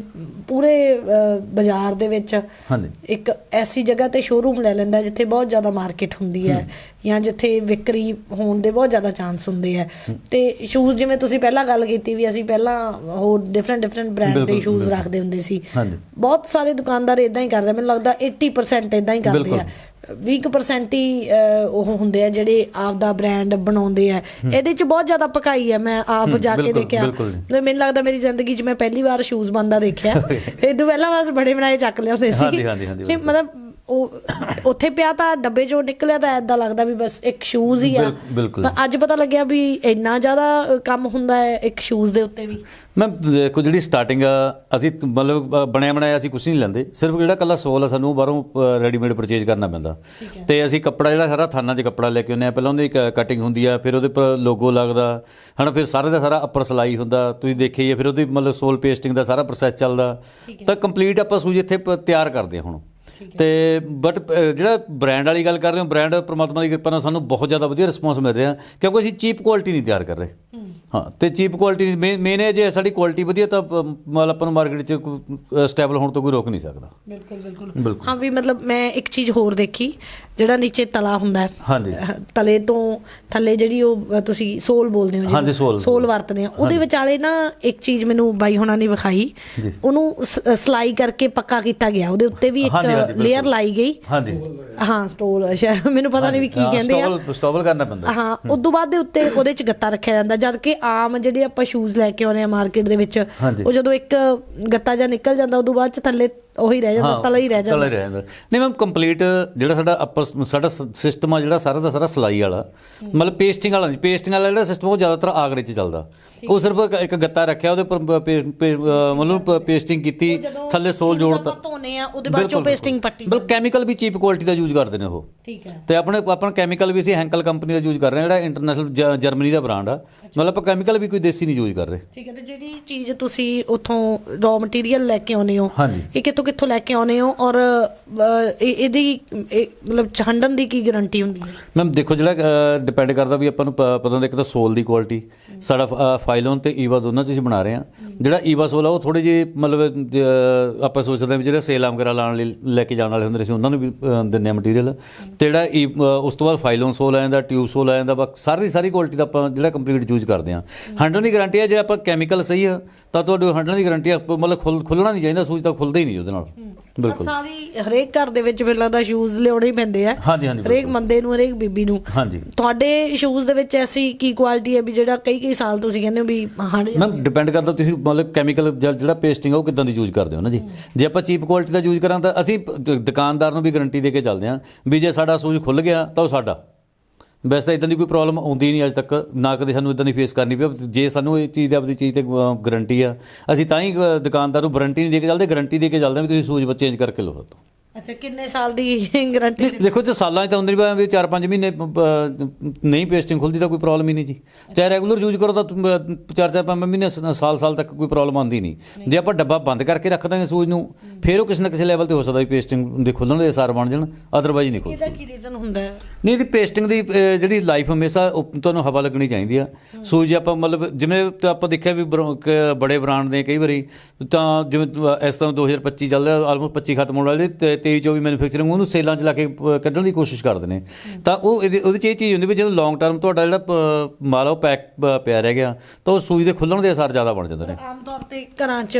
ਪੂਰੇ ਬਾਜ਼ਾਰ ਦੇ ਵਿੱਚ ਹਾਂਜੀ ਇੱਕ ਐਸੀ ਜਗ੍ਹਾ ਤੇ ਸ਼ੋਰੂਮ ਲੈ ਲੈਂਦਾ ਜਿੱਥੇ ਬਹੁਤ ਜ਼ਿਆਦਾ ਮਾਰਕੀਟ ਹੁੰਦੀ ਹੈ ਜਾਂ ਜਿੱਥੇ ਵਿਕਰੀ ਹੋਣ ਦੇ ਬਹੁਤ ਜ਼ਿਆਦਾ ਚਾਂਸ ਹੁੰਦੇ ਆ ਤੇ ਸ਼ੂਜ਼ ਜਿਵੇਂ ਤੁਸੀਂ ਪਹਿਲਾਂ ਗੱਲ ਕੀਤੀ ਵੀ ਅਸੀਂ ਪਹਿਲਾਂ ਹੋਰ ਡਿਫਰੈਂਟ ਡਿਫਰੈਂਟ ਬ੍ਰਾਂਡ ਦੇ ਸ਼ੂਜ਼। ਰੱਖਦੇ ਹੁੰਦੇ ਸੀ ਹਾਂਜੀ। ਬਹੁਤ ਸਾਰੇ ਦੁਕਾਨਦਾਰ ਇਦਾਂ ਹੀ ਕਰਦੇ। ਮੈਨੂੰ ਲੱਗਦਾ 80% ਇਦਾਂ ਹੀ ਕਰਦੇ। ਆ 20% ਹੀ ਉਹ ਹੁੰਦੇ ਆ ਜਿਹੜੇ ਆਪ ਦਾ ਬ੍ਰਾਂਡ ਬਣਾਉਂਦੇ ਆ। ਇਹਦੇ ਚ ਬਹੁਤ ਜ਼ਿਆਦਾ ਪਕਾਈ ਆ ਮੈਂ ਆਪ ਜਾ ਕੇ ਦੇਖਿਆ। ਤੇ ਮੈਨੂੰ ਲੱਗਦਾ ਮੇਰੀ ਜ਼ਿੰਦਗੀ 'ਚ ਮੈਂ ਪਹਿਲੀ ਵਾਰ ਸ਼ੂਜ਼ ਬੰਦਾ ਦੇਖਿਆ। [laughs] ਇਹ ਤੋਂ ਪਹਿਲਾਂ ਬਸ ਬੜੇ ਬਣਾਏ ਚੱਕ ਸੀ ਹਾਂਜੀ, ਹਾਂਜੀ, ਹਾਂਜੀ, ਤੇ ਮਤਲਬ ਉਹ ਉੱਥੇ ਪਿਆ ਤਾਂ ਡੱਬੇ ਚੋਂ ਨਿਕਲਿਆ ਤਾਂ ਐਦਾਂ ਲੱਗਦਾ ਵੀ ਬਸ ਇੱਕ ਸ਼ੂਜ਼ ਹੀ ਆ। ਅੱਜ ਪਤਾ ਲੱਗਿਆ ਵੀ ਇੰਨਾ ਜ਼ਿਆਦਾ ਕੰਮ ਹੁੰਦਾ ਹੈ ਇੱਕ ਸ਼ੂਜ਼ ਦੇ ਉੱਤੇ ਵੀ। ਮੈਂ ਦੇਖੋ ਜਿਹੜੀ ਸਟਾਰਟਿੰਗ ਅਸੀਂ ਮਤਲਬ ਬਣਿਆ ਬਣਾਇਆ ਅਸੀਂ ਕੁਝ ਨਹੀਂ ਲੈਂਦੇ। ਸਿਰਫ ਜਿਹੜਾ ਕੱਲਾ ਸੋਲ ਆ ਸਾਨੂੰ ਬਾਹਰੋਂ ਰੈਡੀਮੇਡ ਪਰਚੇਜ ਕਰਨਾ ਪੈਂਦਾ। ਤੇ ਅਸੀਂ ਕੱਪੜਾ ਜਿਹੜਾ ਸਾਰਾ ਥਾਨਾਂ 'ਚ ਕੱਪੜਾ ਲੈ ਕੇ ਆਉਂਦੇ ਆ ਪਹਿਲਾਂ ਉਹਦੀ ਕਟਿੰਗ ਹੁੰਦੀ ਆ ਫਿਰ ਉਹਦੇ ਉੱਪਰ ਲੋਗੋ ਲੱਗਦਾ। ਹਨਾ ਫਿਰ ਸਾਰੇ ਦਾ ਸਾਰਾ ਅੱਪਰ ਸਲਾਈ ਹੁੰਦਾ। ਤੁਸੀਂ ਦੇਖਿਆ ਹੀ ਫਿਰ ਉਹਦੀ ਮਤਲਬ ਸੋਲ ਪੇਸਟਿੰਗ ਦਾ ਸਾਰਾ ਪ੍ਰੋਸੈਸ ਚੱਲਦਾ। ਤਾਂ ਕੰਪਲੀਟ ਆਪਾਂ ਸੂਜ ਇੱਥੇ ਤਿਆਰ ਕਰਦੇ ਹੁਣ। ਤੇ ਬਟ ਜਿਹੜਾ ਬ੍ਰਾਂਡ ਵਾਲੀ ਗੱਲ ਕਰ ਰਹੇ ਹੋ ਬ੍ਰਾਂਡ ਪ੍ਰਮਾਤਮਾ ਦੀ ਕਿਰਪਾ ਨਾਲ ਸਾਨੂੰ ਬਹੁਤ ਜ਼ਿਆਦਾ ਵਧੀਆ ਰਿਸਪੌਂਸ ਮਿਲ ਰਿਹਾ। ਕਿਉਂਕਿ ਅਸੀਂ ਚੀਪ ਕੁਆਲਿਟੀ ਨਹੀਂ ਤਿਆਰ ਕਰ ਰਹੇ। ਹਾਂ ਤੇ ਚੀਪ ਕੁਆਲਿਟੀ ਮੇਨ ਹੈ ਜੇ ਸਾਡੀ ਕੁਆਲਿਟੀ ਵਧੀਆ ਤਾਂ ਮਤਲਬ ਆਪਾਂ ਨੂੰ ਮਾਰਕੀਟ 'ਚ ਸਟੇਬਲ ਹੋਣ ਤੋਂ ਕੋਈ ਰੋਕ ਨਹੀਂ ਸਕਦਾ। ਬਿਲਕੁਲ। ਬਿਲਕੁਲ। ਹਾਂ ਵੀ ਮਤਲਬ ਮੈਂ ਇੱਕ ਚੀਜ਼ ਹੋਰ ਦੇਖੀ ਜਿਹੜਾ ਨੀਚੇ ਤਲਾ ਹੁੰਦਾ ਹੈ ਹਾਂਜੀ। ਤਲੇ ਤੋਂ ਥੱਲੇ ਜਿਹੜੀ ਉਹ ਤੁਸੀਂ ਸੋਲ ਬੋਲਦੇ ਹੋ ਹਾਂਜੀ, ਸੋਲ। ਵਰਤਦੇ ਆ ਉਹਦੇ ਵਿਚਾਲੇ ਨਾ ਇੱਕ ਚੀਜ਼ ਮੈਨੂੰ ਬਾਈ ਹੋਣਾ ਨੇ ਵਿਖਾਈ। ਜੀ। ਉਹਨੂੰ ਸਲਾਈ ਕਰਕੇ ਪੱਕਾ ਕੀਤਾ ਗਿਆ। ਉਹਦੇ ਉੱਤੇ ਵੀ ਇੱਕ। ਲੇਅਰ ਲਾਈ ਗਈ। ਹਾਂਜੀ। ਹਾਂ ਸਟੋਲ ਸ਼ਾਇਦ ਮੈਨੂੰ ਪਤਾ ਨਹੀਂ ਵੀ ਕੀ ਕਹਿੰਦੇ ਆ। ਸਟੋਬਲ ਸਟੋਬਲ ਕਰਨਾ ਪੈਂਦਾ। ਹਾਂ ਉਸ ਤੋਂ ਬਾਅਦ ਦੇ ਉੱਤੇ ਉਹਦੇ ਚ ਗੱਤਾ ਰੱਖਿਆ ਜਾਂਦਾ। ਜਦ ਕਿ ਆਮ ਜਿਹੜੇ ਆਪਾਂ ਸ਼ੂਜ਼ ਲੈ ਕੇ ਆਉਂਦੇ ਆ ਮਾਰਕੀਟ ਦੇ ਵਿੱਚ। ਉਹ ਜਦੋਂ ਇੱਕ ਗੱਤਾ ਜਾਂ ਨਿਕਲ ਜਾਂਦਾ ਉਦੋਂ ਬਾਅਦ ਚ ਥੱਲੇ ਉਹੀ ਰਹਿ ਜਾਂਦਾ ਤਲਾ ਹੀ ਰਹਿ ਤਲਾ ਜਾਂਦਾ ਹੀ ਰਹਿ ਜਾਂਦਾ। ਨਹੀਂ ਮੈਮ ਕੰਪਲੀਟ ਜਿਹੜਾ ਸਾਡਾ ਅਪਰ ਸਾਡਾ ਸਿਸਟਮ ਆ ਜਿਹੜਾ ਸਾਰਾ ਦਾ ਸਾਰਾ ਸਲਾਈ ਵਾਲਾ। ਮਤਲਬ ਪੇਸਟਿੰਗ ਵਾਲਾ ਨਹੀਂ ਪੇਸਟਿੰਗ ਵਾਲਾ ਜਿਹੜਾ ਸਿਸਟਮ ਉਹ ਜ਼ਿਆਦਾਤਰ ਆਗਰੇ 'ਚ ਚੱਲਦਾ। ਉਹ ਸਿਰਫ ਇੱਕ- ਗੱਤਾ ਰੱਖਿਆ ਉਹਦੇ ਉੱਪਰ ਮਤਲਬ ਪੇਸਟਿੰਗ ਕੀਤੀ ਥੱਲੇ ਸੋਲ ਜੋੜਤਾ। ਧੋਨੇ ਆ ਉਹਦੇ ਬਾਅਦ ਚੋਂ ਪੇਸਟਿੰਗ ਪੱਟੀ ਬਿਲਕੁਲ ਕੈਮੀਕਲ ਵੀ ਚੀਪ ਕੁਆਲਿਟੀ ਦਾ ਯੂਜ਼ ਕਰਦੇ ਨੇ ਉਹ। ਠੀਕ ਹੈ। ਤੇ ਆਪਣੇ ਆਪਣਾ ਕੈਮੀਕਲ ਵੀ ਅਸੀਂ ਹੈਂਕਲ ਕੰਪਨੀ ਦਾ ਯੂਜ਼ ਕਰ ਰਹੇ ਜਿਹੜਾ ਇੰਟਰਨੈਸ਼ਨਲ ਜਰਮਨੀ ਦਾ ਬ੍ਰਾਂਡ ਆ। ਮਤਲਬ ਆਪਾਂ ਕੈਮੀਕਲ ਵੀ ਕੋਈ ਦੇਸੀ ਨਹੀਂ ਯੂਜ਼ ਕਰ ਰਹੇ। ਠੀਕ ਹੈ ਤੇ ਜਿਹੜੀ ਚੀਜ਼ ਤੁਸੀਂ ਉਥੋਂ ਰॉ ਮਟੀਰੀਅਲ ਲੈ ਕੇ ਆਉਨੇ ਹੋ। ਇਹ ਕਿੱਥੋਂ ਕਿੱਥੋਂ ਲੈ ਕੇ ਆਉਨੇ ਹੋ? ਔਰ ਇਹਦੀ, ਇਹ, ਮਤਲਬ ਛੰਡਣ ਦੀ ਕੀ ਗਾਰੰਟੀ ਹੁੰਦੀ ਹੈ? ਮੈਮ ਦੇਖੋ ਜਿਹੜਾ ਡਿਪੈਂਡ ਕਰਦਾ ਵੀ ਆਪਾਂ ਨੂੰ ਪਤਾ ਹੁੰਦਾ ਇੱਕ ਤਾਂ ਸੋਲ ਦੀ ਕੁਆਲਿਟੀ ਸਾਡਾ ਫਾਈਲੋਨ ਤੇ ਈਵਾ ਦੋਨਾਂ ਚ ਅਸੀਂ ਬਣਾ ਰਹੇ ਹਾਂ। ਜਿਹੜਾ ਈਵਾ ਸੋਲ ਆ, ਉਹ ਥੋੜੇ ਜਿਹੇ, ਮਤਲਬ ਆਪਾਂ ਸੋਚਦੇ ਹਾਂ ਵੀ ਜਿਹੜੇ ਸੇਲ ਆਮ ਕਰਾ ਲਾਉਣ ਲਈ ਲੈ ਕੇ ਜਾਣ ਵਾਲੇ ਹੁੰਦੇ ਸੀ ਉਹਨਾਂ ਨੂੰ ਵੀ ਦਿੰਦੇ ਆ ਮਟੀਰੀਅਲ ਤੇ ਜਿਹੜਾ e, ਈ- ਉਸ ਤੋਂ ਬਾਅਦ ਫਾਈਲੋਨ ਸੋਲ ਆ ਜਾਂਦਾ ਟਿਊਬ ਸੋਲ ਆ ਜਾਂਦਾ ਬਸ ਸਾਰੀ ਸਾਰੀ ਕੁਆਲਿਟੀ ਦਾ ਆਪਾਂ ਜਿਹੜਾ ਕੰਪਲੀਟ ਯੂਜ਼ ਕਰਦੇ ਹਾਂ। ਹੰਡਣ ਦੀ ਗਾਰੰਟੀ ਹੈ ਜੇ ਆਪਾਂ ਕੈਮੀਕਲ ਸਹੀ ਆ, ਤਾਂ ਤੁਹਾਡੇ ਹੰਡਣ ਦੀ ਗਾਰੰਟੀ ਆ ਮਤਲਬ ਖੁੱਲ- ਖੁੱਲਣਾ ਨਹੀਂ ਚਾਹੀਦਾ, ਸੂਜ ਤਾਂ ਖੁੱਲਦਾ ਹੀ ਨਹੀਂ ਉਹਦੇ ਨਾਲ ਬਿਲਕੁਲ। ਸਾਰੀ ਹਰੇਕ ਘਰ ਦੇ ਵਿੱਚ ਮੈਨੂੰ ਲੱਗਦਾ ਸ਼ੂਜ਼ ਲਿਆਉਣੇ ਹੀ ਪੈਂਦੇ ਆ। ਹਾਂਜੀ ਹਾਂਜੀ ਹਰੇਕ ਬੰਦੇ ਨੂੰ ਹਰੇਕ ਬੀਬੀ ਨੂੰ। ਹਾਂਜੀ। ਤੁਹਾਡੇ ਸ਼ੂਜ਼ ਦੇ ਵਿੱਚ ਐਸੀ ਕੀ ਕੁਆਲਿਟੀ ਹੈ ਵੀ ਜਿਹੜਾ ਕਈ ਕਈ ਸਾਲ ਤੁਸੀਂ ਕਹਿੰਦੇ ਹੋ ਵੀ ਮੈਮ ਡਿਪੈਂਡ ਕਰਦਾ ਤੁਸੀਂ ਮਤਲਬ ਕੈਮੀਕਲ ਜਿਹੜਾ ਪੇਸਟਿੰਗ ਆ ਉਹ ਕਿਦਾਂ ਦੀ ਯੂਜ਼ ਕਰਦੇ ਹੋ ਨਾ ਜੀ? ਜੇ ਆਪਾਂ ਚੀਪ ਕੁਆਲਿਟੀ ਦਾ ਯੂਜ਼ ਕਰਾਂ ਤਾਂ ਅਸੀਂ ਦੁਕਾਨਦਾਰ ਨੂੰ ਵੀ ਗਾਰੰਟੀ ਦੇ ਕੇ ਚੱਲਦੇ ਹਾਂ ਵੀ ਜੇ ਸਾਡਾ ਸੂਜ ਖੁੱਲ ਗਿਆ ਤਾਂ ਉਹ ਸਾਡਾ। ਵੈਸੇ ਤਾਂ ਇਦਾਂ ਦੀ ਕੋਈ ਪ੍ਰੋਬਲਮ ਆਉਂਦੀ ਨਹੀਂ ਅੱਜ ਤੱਕ, ਨਾ ਕਦੇ ਸਾਨੂੰ ਇਦਾਂ ਦੀ ਫੇਸ ਕਰਨੀ ਪਈ। ਜੇ ਸਾਨੂੰ ਇਹ ਚੀਜ਼ ਦੀ ਆਪਦੀ ਚੀਜ਼ ਤੇ ਗਾਰੰਟੀ ਆ, ਅਸੀਂ ਤਾਂ ਹੀ ਦੁਕਾਨਦਾਰ ਨੂੰ ਵਾਰੰਟੀ ਨਹੀਂ ਦੇ ਕੇ ਚੱਲਦੇ ਗਾਰੰਟੀ ਦੇ ਕੇ ਚੱਲਦੇ ਵੀ ਤੁਸੀਂ ਸੂਜ ਚੇਂਜ ਕਰਕੇ ਲਓ ਅੱਛਾ ਕਿੰਨੇ ਸਾਲ ਦੀ ਗਾਰੰਟੀ ਦੇਖੋ ਜੇ ਸਾਲਾਂ 'ਚ ਤਾਂ ਹੁੰਦੀ ਵੀ 4-5 ਮਹੀਨੇ ਨਹੀਂ ਪੇਸਟਿੰਗ ਖੁੱਲਦੀ ਤਾਂ ਕੋਈ ਪ੍ਰੋਬਲਮ ਹੀ ਨਹੀਂ ਜੀ। ਚਾਹੇ ਰੈਗੂਲਰ ਯੂਜ਼ ਕਰੋ ਤਾਂ 4-4 5 ਮਹੀਨੇ ਸਾਲ-ਸਾਲ ਤੱਕ ਕੋਈ ਪ੍ਰੋਬਲਮ ਆਉਂਦੀ ਨਹੀਂ। ਜੇ ਆਪਾਂ ਡੱਬਾ ਬੰਦ ਕਰਕੇ ਰੱਖ ਦਾਂਗੇ ਸੂਜ ਨੂੰ ਫਿਰ ਉਹ ਕਿਸੇ ਨਾ ਕਿਸੇ ਲੈਵਲ ਤੇ ਹੋ ਸਕਦਾ ਵੀ ਪੇਸਟਿੰਗ ਦੇ ਖੁੱਲਣ ਦੇ ਅਸਾਰ ਬਣ ਜਾਣ ਅਦਰਵਾਈਜ਼ ਨਹੀਂ ਖੁੱਲਦੀ। ਇਹਦਾ ਕੀ ਰੀਜ਼ਨ ਹੁੰਦਾ? ਹੈ ਨਹੀਂ ਇਹਦੀ ਪੇਸਟਿੰਗ ਦੀ ਜਿਹੜੀ ਲਾਈਫ ਹਮੇਸ਼ਾ ਤੁਹਾਨੂੰ ਹਵਾ ਲੱਗਣੀ ਚਾਹੀਦੀ ਆ। ਸੂਜ ਜੇ ਆਪਾਂ ਮਤਲਬ ਜਿਵੇਂ ਤੇ ਆਪਾਂ ਦੇਖਿਆ ਵੀ ਬੜੇ ਬ੍ਰਾਂਡ ਦੇ ਕਈ ਵਾਰੀ ਤਾਂ ਜਿਵੇਂ ਇਸ ਤਰ੍ਹਾਂ 2025 ਚੱਲ ਰਿਹਾ ਆਲਮੋਸਟ 25 ਖਤਮ ਹੋਣ ਵਾਲੀ ਤੇ 23 24 ਮੈਨੂਫੈਕਚਰਿੰਗ ਉਹਨੂੰ ਸੇਲਾਂ 'ਚ ਲਾ ਕੇ ਕੱਢਣ ਦੀ ਕੋਸ਼ਿਸ਼ ਕਰਦੇ ਨੇ। ਤਾਂ ਉਹ ਇਹਦੇ- ਉਹਦੇ 'ਚ ਇਹ ਚੀਜ਼ ਹੁੰਦੀ ਵੀ ਜਦੋਂ ਲੌਂਗ ਟਰਮ ਤੁਹਾਡਾ ਜਿਹੜਾ ਪ- ਮਾਲ ਆ ਉਹ ਪੈਕ ਪਿਆ ਰਹਿ ਗਿਆ ਤਾਂ ਉਹ ਸੂਜ ਦੇ ਖੁੱਲਣ ਦੇ ਅਸਾਰ ਜ਼ਿਆਦਾ ਬਣ ਜਾਂਦੇ ਨੇ। ਆਮ ਤੌਰ ਤੇ ਘਰਾਂ 'ਚ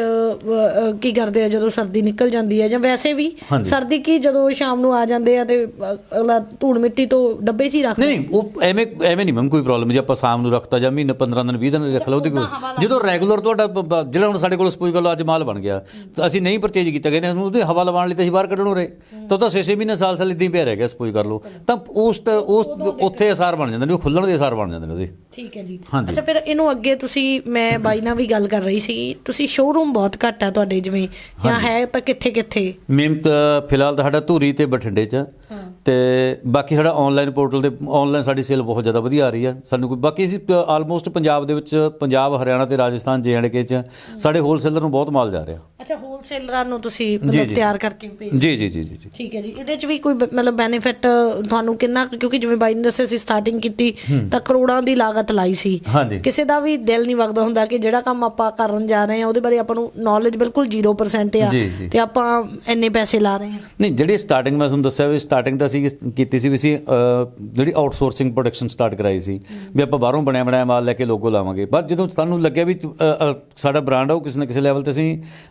ਕੀ ਕਰਦੇ ਆ ਜਦੋਂ ਸਰਦੀ ਨਿਕਲ ਜਾਂਦੀ ਹੈ ਜਾਂ ਵੈਸੇ ਵੀ ਹਾਂਜੀ। ਸਰਦੀ ਕੀ ਜਦੋਂ ਸ਼ਾਮ ਨੂੰ ਆ ਜਾਂਦੇ ਆ ਤੇ ਅਗਲਾ ਧੂੜ ਮਿੱਟੀ ਤੋਂ ਡੱਬੇ 'ਚ ਹੀ ਰੱਖਦਾ ਨਹੀਂ ਨਹੀਂ ਉਹ ਐਵੇਂ ਐਵੇਂ ਨਹੀਂ ਮੈਮ ਕੋਈ ਪ੍ਰੋਬਲਮ ਜੇ ਆਪਾਂ ਸ਼ਾਮ ਨੂੰ ਰੱਖਤਾ ਜਾਂ ਮਹੀਨੇ 15 ਦਿਨ 20 ਦਿਨ ਰੱਖ ਲਓ ਉਹਦੀ ਕੋਈ। ਜਦੋਂ ਰੈਗੂਲਰ ਤੁਹਾਡਾ ਬ- ਬ- ਜਿਹੜਾ ਹੁਣ ਸਾਡੇ ਕੋਲ ਸਪੋਜ਼ ਕਰ ਲਓ ਅੱਜ ਮਾਲ ਬਣ ਗਿਆ ਤਾਂ ਅਸੀਂ ਨਹੀਂ ਪਰਚੇਜ ਕੀਤਾ ਗਏ ਨੇ ਉਹਦੀ ਹਵਾ ਲਵਾਉਣ ਲਈ ਤਾਂ ਅਸੀਂ ਬਾਹਰ ਕੱਢਣੋਂ ਰਹੇ ਤਾਂ ਤਾਂ 6-6 ਮਹੀਨੇ ਸਾਲ ਸਾਲ ਇਦਾਂ ਹੀ ਪਿਆ ਰਹਿ ਗਿਆ ਸਪੋਜ਼ ਕਰ ਲਓ। ਤਾਂ ਉਸ ਉਸ ਉੱਥੇ ਅਸਾਰ ਬਣ ਜਾਂਦੇ ਨੇ ਉਹ ਖੁੱਲਣ ਦੇ ਅਸਾਰ ਬਣ ਜਾਂਦੇ ਨੇ ਉਹਦੇ। ਠੀਕ ਹੈ ਜੀ। ਹਾਂਜੀ। ਅੱਛਾ ਫਿਰ ਇਹਨੂੰ ਅੱਗੇ ਤੁਸੀਂ ਮੈਂ ਬਾਈ ਨਾਲ ਵੀ ਗੱਲ ਕਰ ਰਹੀ ਸੀ ਤੁਸੀਂ ਸ਼ੋਰੂਮ ਬਹੁਤ ਘੱਟ ਆ ਤੁਹਾਡੇ ਜਿਵੇਂ ਜਾਂ ਹੈ ਤਾਂ ਕਿੱਥੇ ਕਿੱਥੇ? ਮੇਮ ਤਾਂ ਫਿਲਹਾਲ ਤਾਂ ਸਾਡਾ ਧੂਰੀ ਤੇ ਬਠਿੰਡੇ 'ਚ ਆ। ਤੇ ਬਾਕੀ ਸਾਡਾ ਆਨਲਾਈਨ ਪੋਰਟਲ ਤੇ ਆਨਲਾਈਨ ਸਾਡੀ ਸੇਲ ਬਹੁਤ ਜ਼ਿਆਦਾ ਵਧੀਆ ਆ ਰਹੀ ਆ। ਸਾਨੂੰ ਕੋਈ ਬਾਕੀ ਅਸੀਂ ਆਲਮੋਸਟ ਪੰਜਾਬ ਦੇ ਵਿੱਚ ਪੰਜਾਬ ਹਰਿਆਣਾ ਤੇ ਰਾਜਸਥਾਨ ਕੇ 'ਚ ਸਾਡੇ ਹੋਲਸੇਲਰ ਨੂੰ ਬਹੁਤ ਮਾਲ ਜਾ ਰਿਹਾ। ਅੱਛਾ ਹੋਲਸੇਲਰਾਂ ਨੂੰ ਤੁਸੀਂ ਮਤਲਬ। ਤਿਆਰ ਕਰਕੇ ਭੇਜ ਜੀ ਜੀ ਜੀ ਜੀ ਠੀਕ ਹੈ ਜੀ। ਇਹਦੇ 'ਚ ਵੀ ਕੋਈ ਮਤਲਬ ਬੈਨੀਫਿਟ ਤੁਹਾਨੂੰ ਕਿੰਨਾ ਕਿਉਂਕਿ ਜਿਵੇਂ ਬਾਈ ਨੇ ਦੱਸਿਆ ਸੀ ਸਟਾਰਟਿੰਗ ਕੀਤੀ ਤਾਂ ਕਰੋੜਾਂ ਦੀ ਲਾਗਤ ਲਾਈ ਸੀ। ਕਿਸੇ ਦਾ ਵੀ ਦਿਲ ਨਹੀਂ ਵਗਦਾ ਹੁੰਦਾ ਕਿ ਜਿਹੜਾ ਕੰਮ ਆਪਾਂ ਕਰਨ ਜਾ ਰਹੇ ਹਾਂ ਉਹਦੇ ਬਾਰੇ ਆਪਾਂ ਨੂੰ ਨੌਲੇਜ ਬਿਲਕੁਲ 0% ਆ। ਤੇ ਆਪਾਂ ਇੰਨੇ ਪੈਸੇ ਲਾ ਰਹੇ ਹਾਂ। ਨਹੀਂ ਜਿਹੜੀ ਸਟਾਰਟਿੰਗ ਮੈਂ ਤੁਹਾਨੂੰ ਦੱਸਿਆ ਵੀ ਸਟਾਰਟਿੰਗ ਤਾਂ ਅਸੀਂ ਕੀਤੀ ਸੀ ਵੀ ਅਹ, ਜਿਹੜੀ ਆਊਟਸੋਰਸਿੰਗ ਪ੍ਰੋਡਕਸ਼ਨ ਸਟਾਰਟ ਕਰਾਈ ਸੀ ਵੀ ਆਪਾਂ ਬਾਹਰੋਂ ਬਣਿਆ ਬਣਾਇਆ ਮਾਲ ਲੈ ਕੇ ਲੋਗੋ ਲਾਵਾਂਗੇ। ਪਰ ਜਦੋਂ ਸਾਨੂੰ ਲੱਗਿਆ ਵੀ ਸਾਡਾ ਬ੍ਰਾਂਡ ਆ ਉਹ ਕਿਸੇ ਨਾ ਕਿਸੇ ਲੈਵਲ ਤੇ ਅਸੀਂ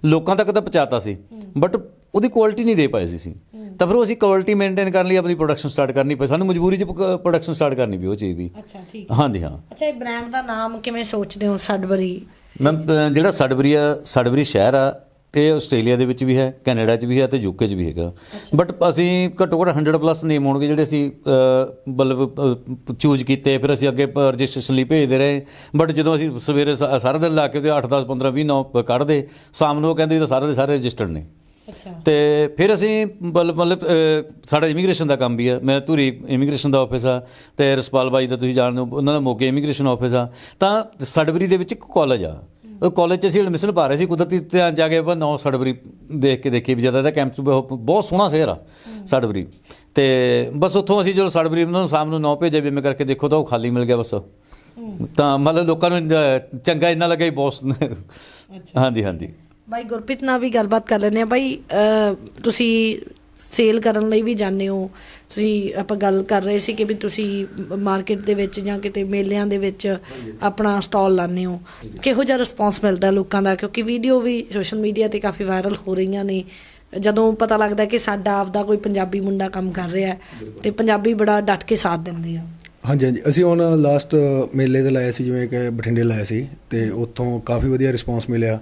ਲੋਕਾਂ ਤੱਕ ਤਾਂ ਪਹੁੰਚਾਤਾ ਸੀ ਬਟ ਉਹਦੀ ਕੁਆਲਿਟੀ ਨਹੀਂ ਦੇ ਪਾਏ ਸੀ ਅਸੀਂ। ਤਾਂ ਫਿਰ ਉਹ ਅਸੀਂ ਕੁਆਲਿਟੀ ਮੇਨਟੇਨ ਕਰਨ ਲਈ ਆਪਣੀ ਪ੍ਰੋਡਕਸ਼ਨ ਸਟਾਰਟ ਕਰਨੀ ਪਈ। ਸਾਨੂੰ ਮਜਬੂਰੀ 'ਚ ਪ੍ਰੋਡਕਸ਼ਨ ਸਟਾਰਟ ਕਰਨੀ ਪਈ ਉਹ ਚੀਜ਼ ਦੀ। ਅੱਛਾ ਠੀਕ। ਹਾਂਜੀ ਹਾਂ। ਅੱਛਾ ਇਹ ਬ੍ਰਾਂਡ ਦਾ ਨਾਮ ਕਿਵੇਂ ਸੋਚਦੇ ਹੋ ਸਡਬਰੀ ਅਹ, ਜਿਹੜਾ ਸਡਬਰੀ ਆ ਸਡਬਰੀ ਸ਼ਹਿਰ ਆ ਇਹ ਆਸਟ੍ਰੇਲੀਆ ਦੇ ਵਿੱਚ ਵੀ ਹੈ ਕੈਨੇਡਾ 'ਚ ਵੀ ਹੈ ਤੇ ਯੂਕੇ 'ਚ ਵੀ ਹੈਗਾ। ਬਟ ਅਸੀਂ ਘੱਟੋ ਘੱਟ 100 ਪਲੱਸ ਨੇਮ ਹੋਣਗੇ ਜਿਹੜੇ ਅਸੀਂ ਮਤਲਬ ਚੂਜ਼ ਕੀਤੇ ਫਿਰ ਅਸੀਂ ਅੱਗੇ ਰਜਿਸਟ੍ਰੇਸ਼ਨ ਲਈ ਭੇਜਦੇ ਰਹੇ। ਬਟ ਜਦੋਂ ਅਸੀਂ ਸਵੇਰੇ ਸਾਰਾ ਦਿਨ ਲਾ ਕੇ ਤੇ 8 10 15 20 ਨੌ ਕੱਢਦੇ ਸ਼ਾਮ ਨੂੰ ਉਹ ਕਹਿੰਦੇ ਤਾਂ ਸਾਰੇ ਦੇ ਸਾਰੇ ਰਜਿਸਟਰਡ ਨੇ। ਅੱਛਾ। ਤੇ ਫਿਰ ਅਸੀਂ ਮਤਲਬ ਸਾਡਾ ਇਮੀਗ੍ਰੇਸ਼ਨ ਦਾ ਕੰਮ ਵੀ ਆ। ਮੈਂ ਧੂਰੀ ਇਮੀਗ੍ਰੇਸ਼ਨ ਦਾ ਆਫਿਸ ਆ ਤੇ ਰਸਪਾਲ ਬਾਈ ਦਾ ਤੁਸੀਂ ਜਾਣਦੇ ਹੋ ਉਹਨਾਂ ਦਾ ਮੋਗੇ ਇਮੀਗ੍ਰੇਸ਼ਨ ਆਫਿਸ ਆ। ਤਾਂ ਸਡਬਰੀ ਦੇ ਵਿੱਚ ਇੱਕ ਕਾਲਜ ਆ। ਉਹ ਕਾਲਜ 'ਚ ਅਸੀਂ ਐਡਮਿਸ਼ਨ ਪਾ ਰਹੇ ਸੀ ਕੁਦਰਤੀ ਧਿਆਨ ਜਾ ਕੇ ਆਪਾਂ 9 ਸੜਵਰੀ ਦੇਖ ਕੇ ਦੇਖੀ ਵੀ ਜ਼ਿਆਦਾ ਦਾ ਕੈਂਪਸ ਬਹੁਤ ਸੋਹਣਾ ਸ਼ਹਿਰ ਆ ਸੜਵਰੀ ਤੇ ਬਸ ਉੱਥੋਂ ਅਸੀਂ ਜਦੋਂ ਸੜਵਰੀ ਉਹਨਾਂ ਨੂੰ ਸ਼ਾਮ ਨੂੰ 9 ਭੇਜੇ ਵੀ ਮੈਂ ਕਰਕੇ ਦੇਖੋ ਤਾਂ ਉਹ ਖਾਲੀ ਮਿਲ ਗਿਆ ਬਸ। ਤਾਂ ਮਤਲਬ ਲੋਕਾਂ ਨੂੰ ਚੰਗਾ ਇੰਨਾ ਲੱਗਾ ਹੀ ਬਹੁਤ ਹਾਂਜੀ ਹਾਂਜੀ। ਬਾਈ ਗੁਰਪ੍ਰੀਤ ਨਾਲ ਵੀ ਗੱਲਬਾਤ ਕਰ ਲੈਂਦੇ ਆ ਬਾਈ ਤੁਸੀਂ ਸੇਲ ਕਰਨ ਲਈ ਵੀ ਜਾਂਦੇ ਹੋ ਤੁਸੀਂ ਆਪਾਂ ਗੱਲ ਕਰ ਰਹੇ ਸੀ ਕਿ ਵੀ ਤੁਸੀਂ ਮਾਰਕੀਟ ਦੇ ਵਿੱਚ ਜਾਂ ਕਿਤੇ ਮੇਲਿਆਂ ਦੇ ਵਿੱਚ ਆਪਣਾ ਸਟਾਲ ਲਾਉਂਦੇ ਹੋ। ਕਿਹੋ ਜਿਹਾ ਰਿਸਪੌਂਸ ਮਿਲਦਾ ਲੋਕਾਂ ਦਾ? ਕਿਉਂਕਿ ਵੀਡੀਓ ਵੀ ਸੋਸ਼ਲ ਮੀਡੀਆ ਤੇ ਕਾਫੀ ਵਾਇਰਲ ਹੋ ਰਹੀਆਂ ਨੇ। ਜਦੋਂ ਪਤਾ ਲੱਗਦਾ ਕਿ ਸਾਡਾ ਆਪਦਾ ਕੋਈ ਪੰਜਾਬੀ ਮੁੰਡਾ ਕੰਮ ਕਰ ਰਿਹਾ ਹੈ, ਤੇ ਪੰਜਾਬੀ ਬੜਾ ਡਟ ਕੇ ਸਾਥ ਦਿੰਦੇ ਆ। ਹਾਂਜੀ ਹਾਂਜੀ। ਅਸੀਂ ਹੁਣ ਲਾਸਟ ਮੇਲੇ ਤੇ ਲਾਇਆ ਸੀ ਜਿਵੇਂ ਕਿ ਬਠਿੰਡੇ ਲਾਇਆ ਸੀ ਤੇ ਉੱਥੋਂ ਕਾਫੀ ਵਧੀਆ ਰਿਸਪੌਂਸ ਮਿਲਿਆ।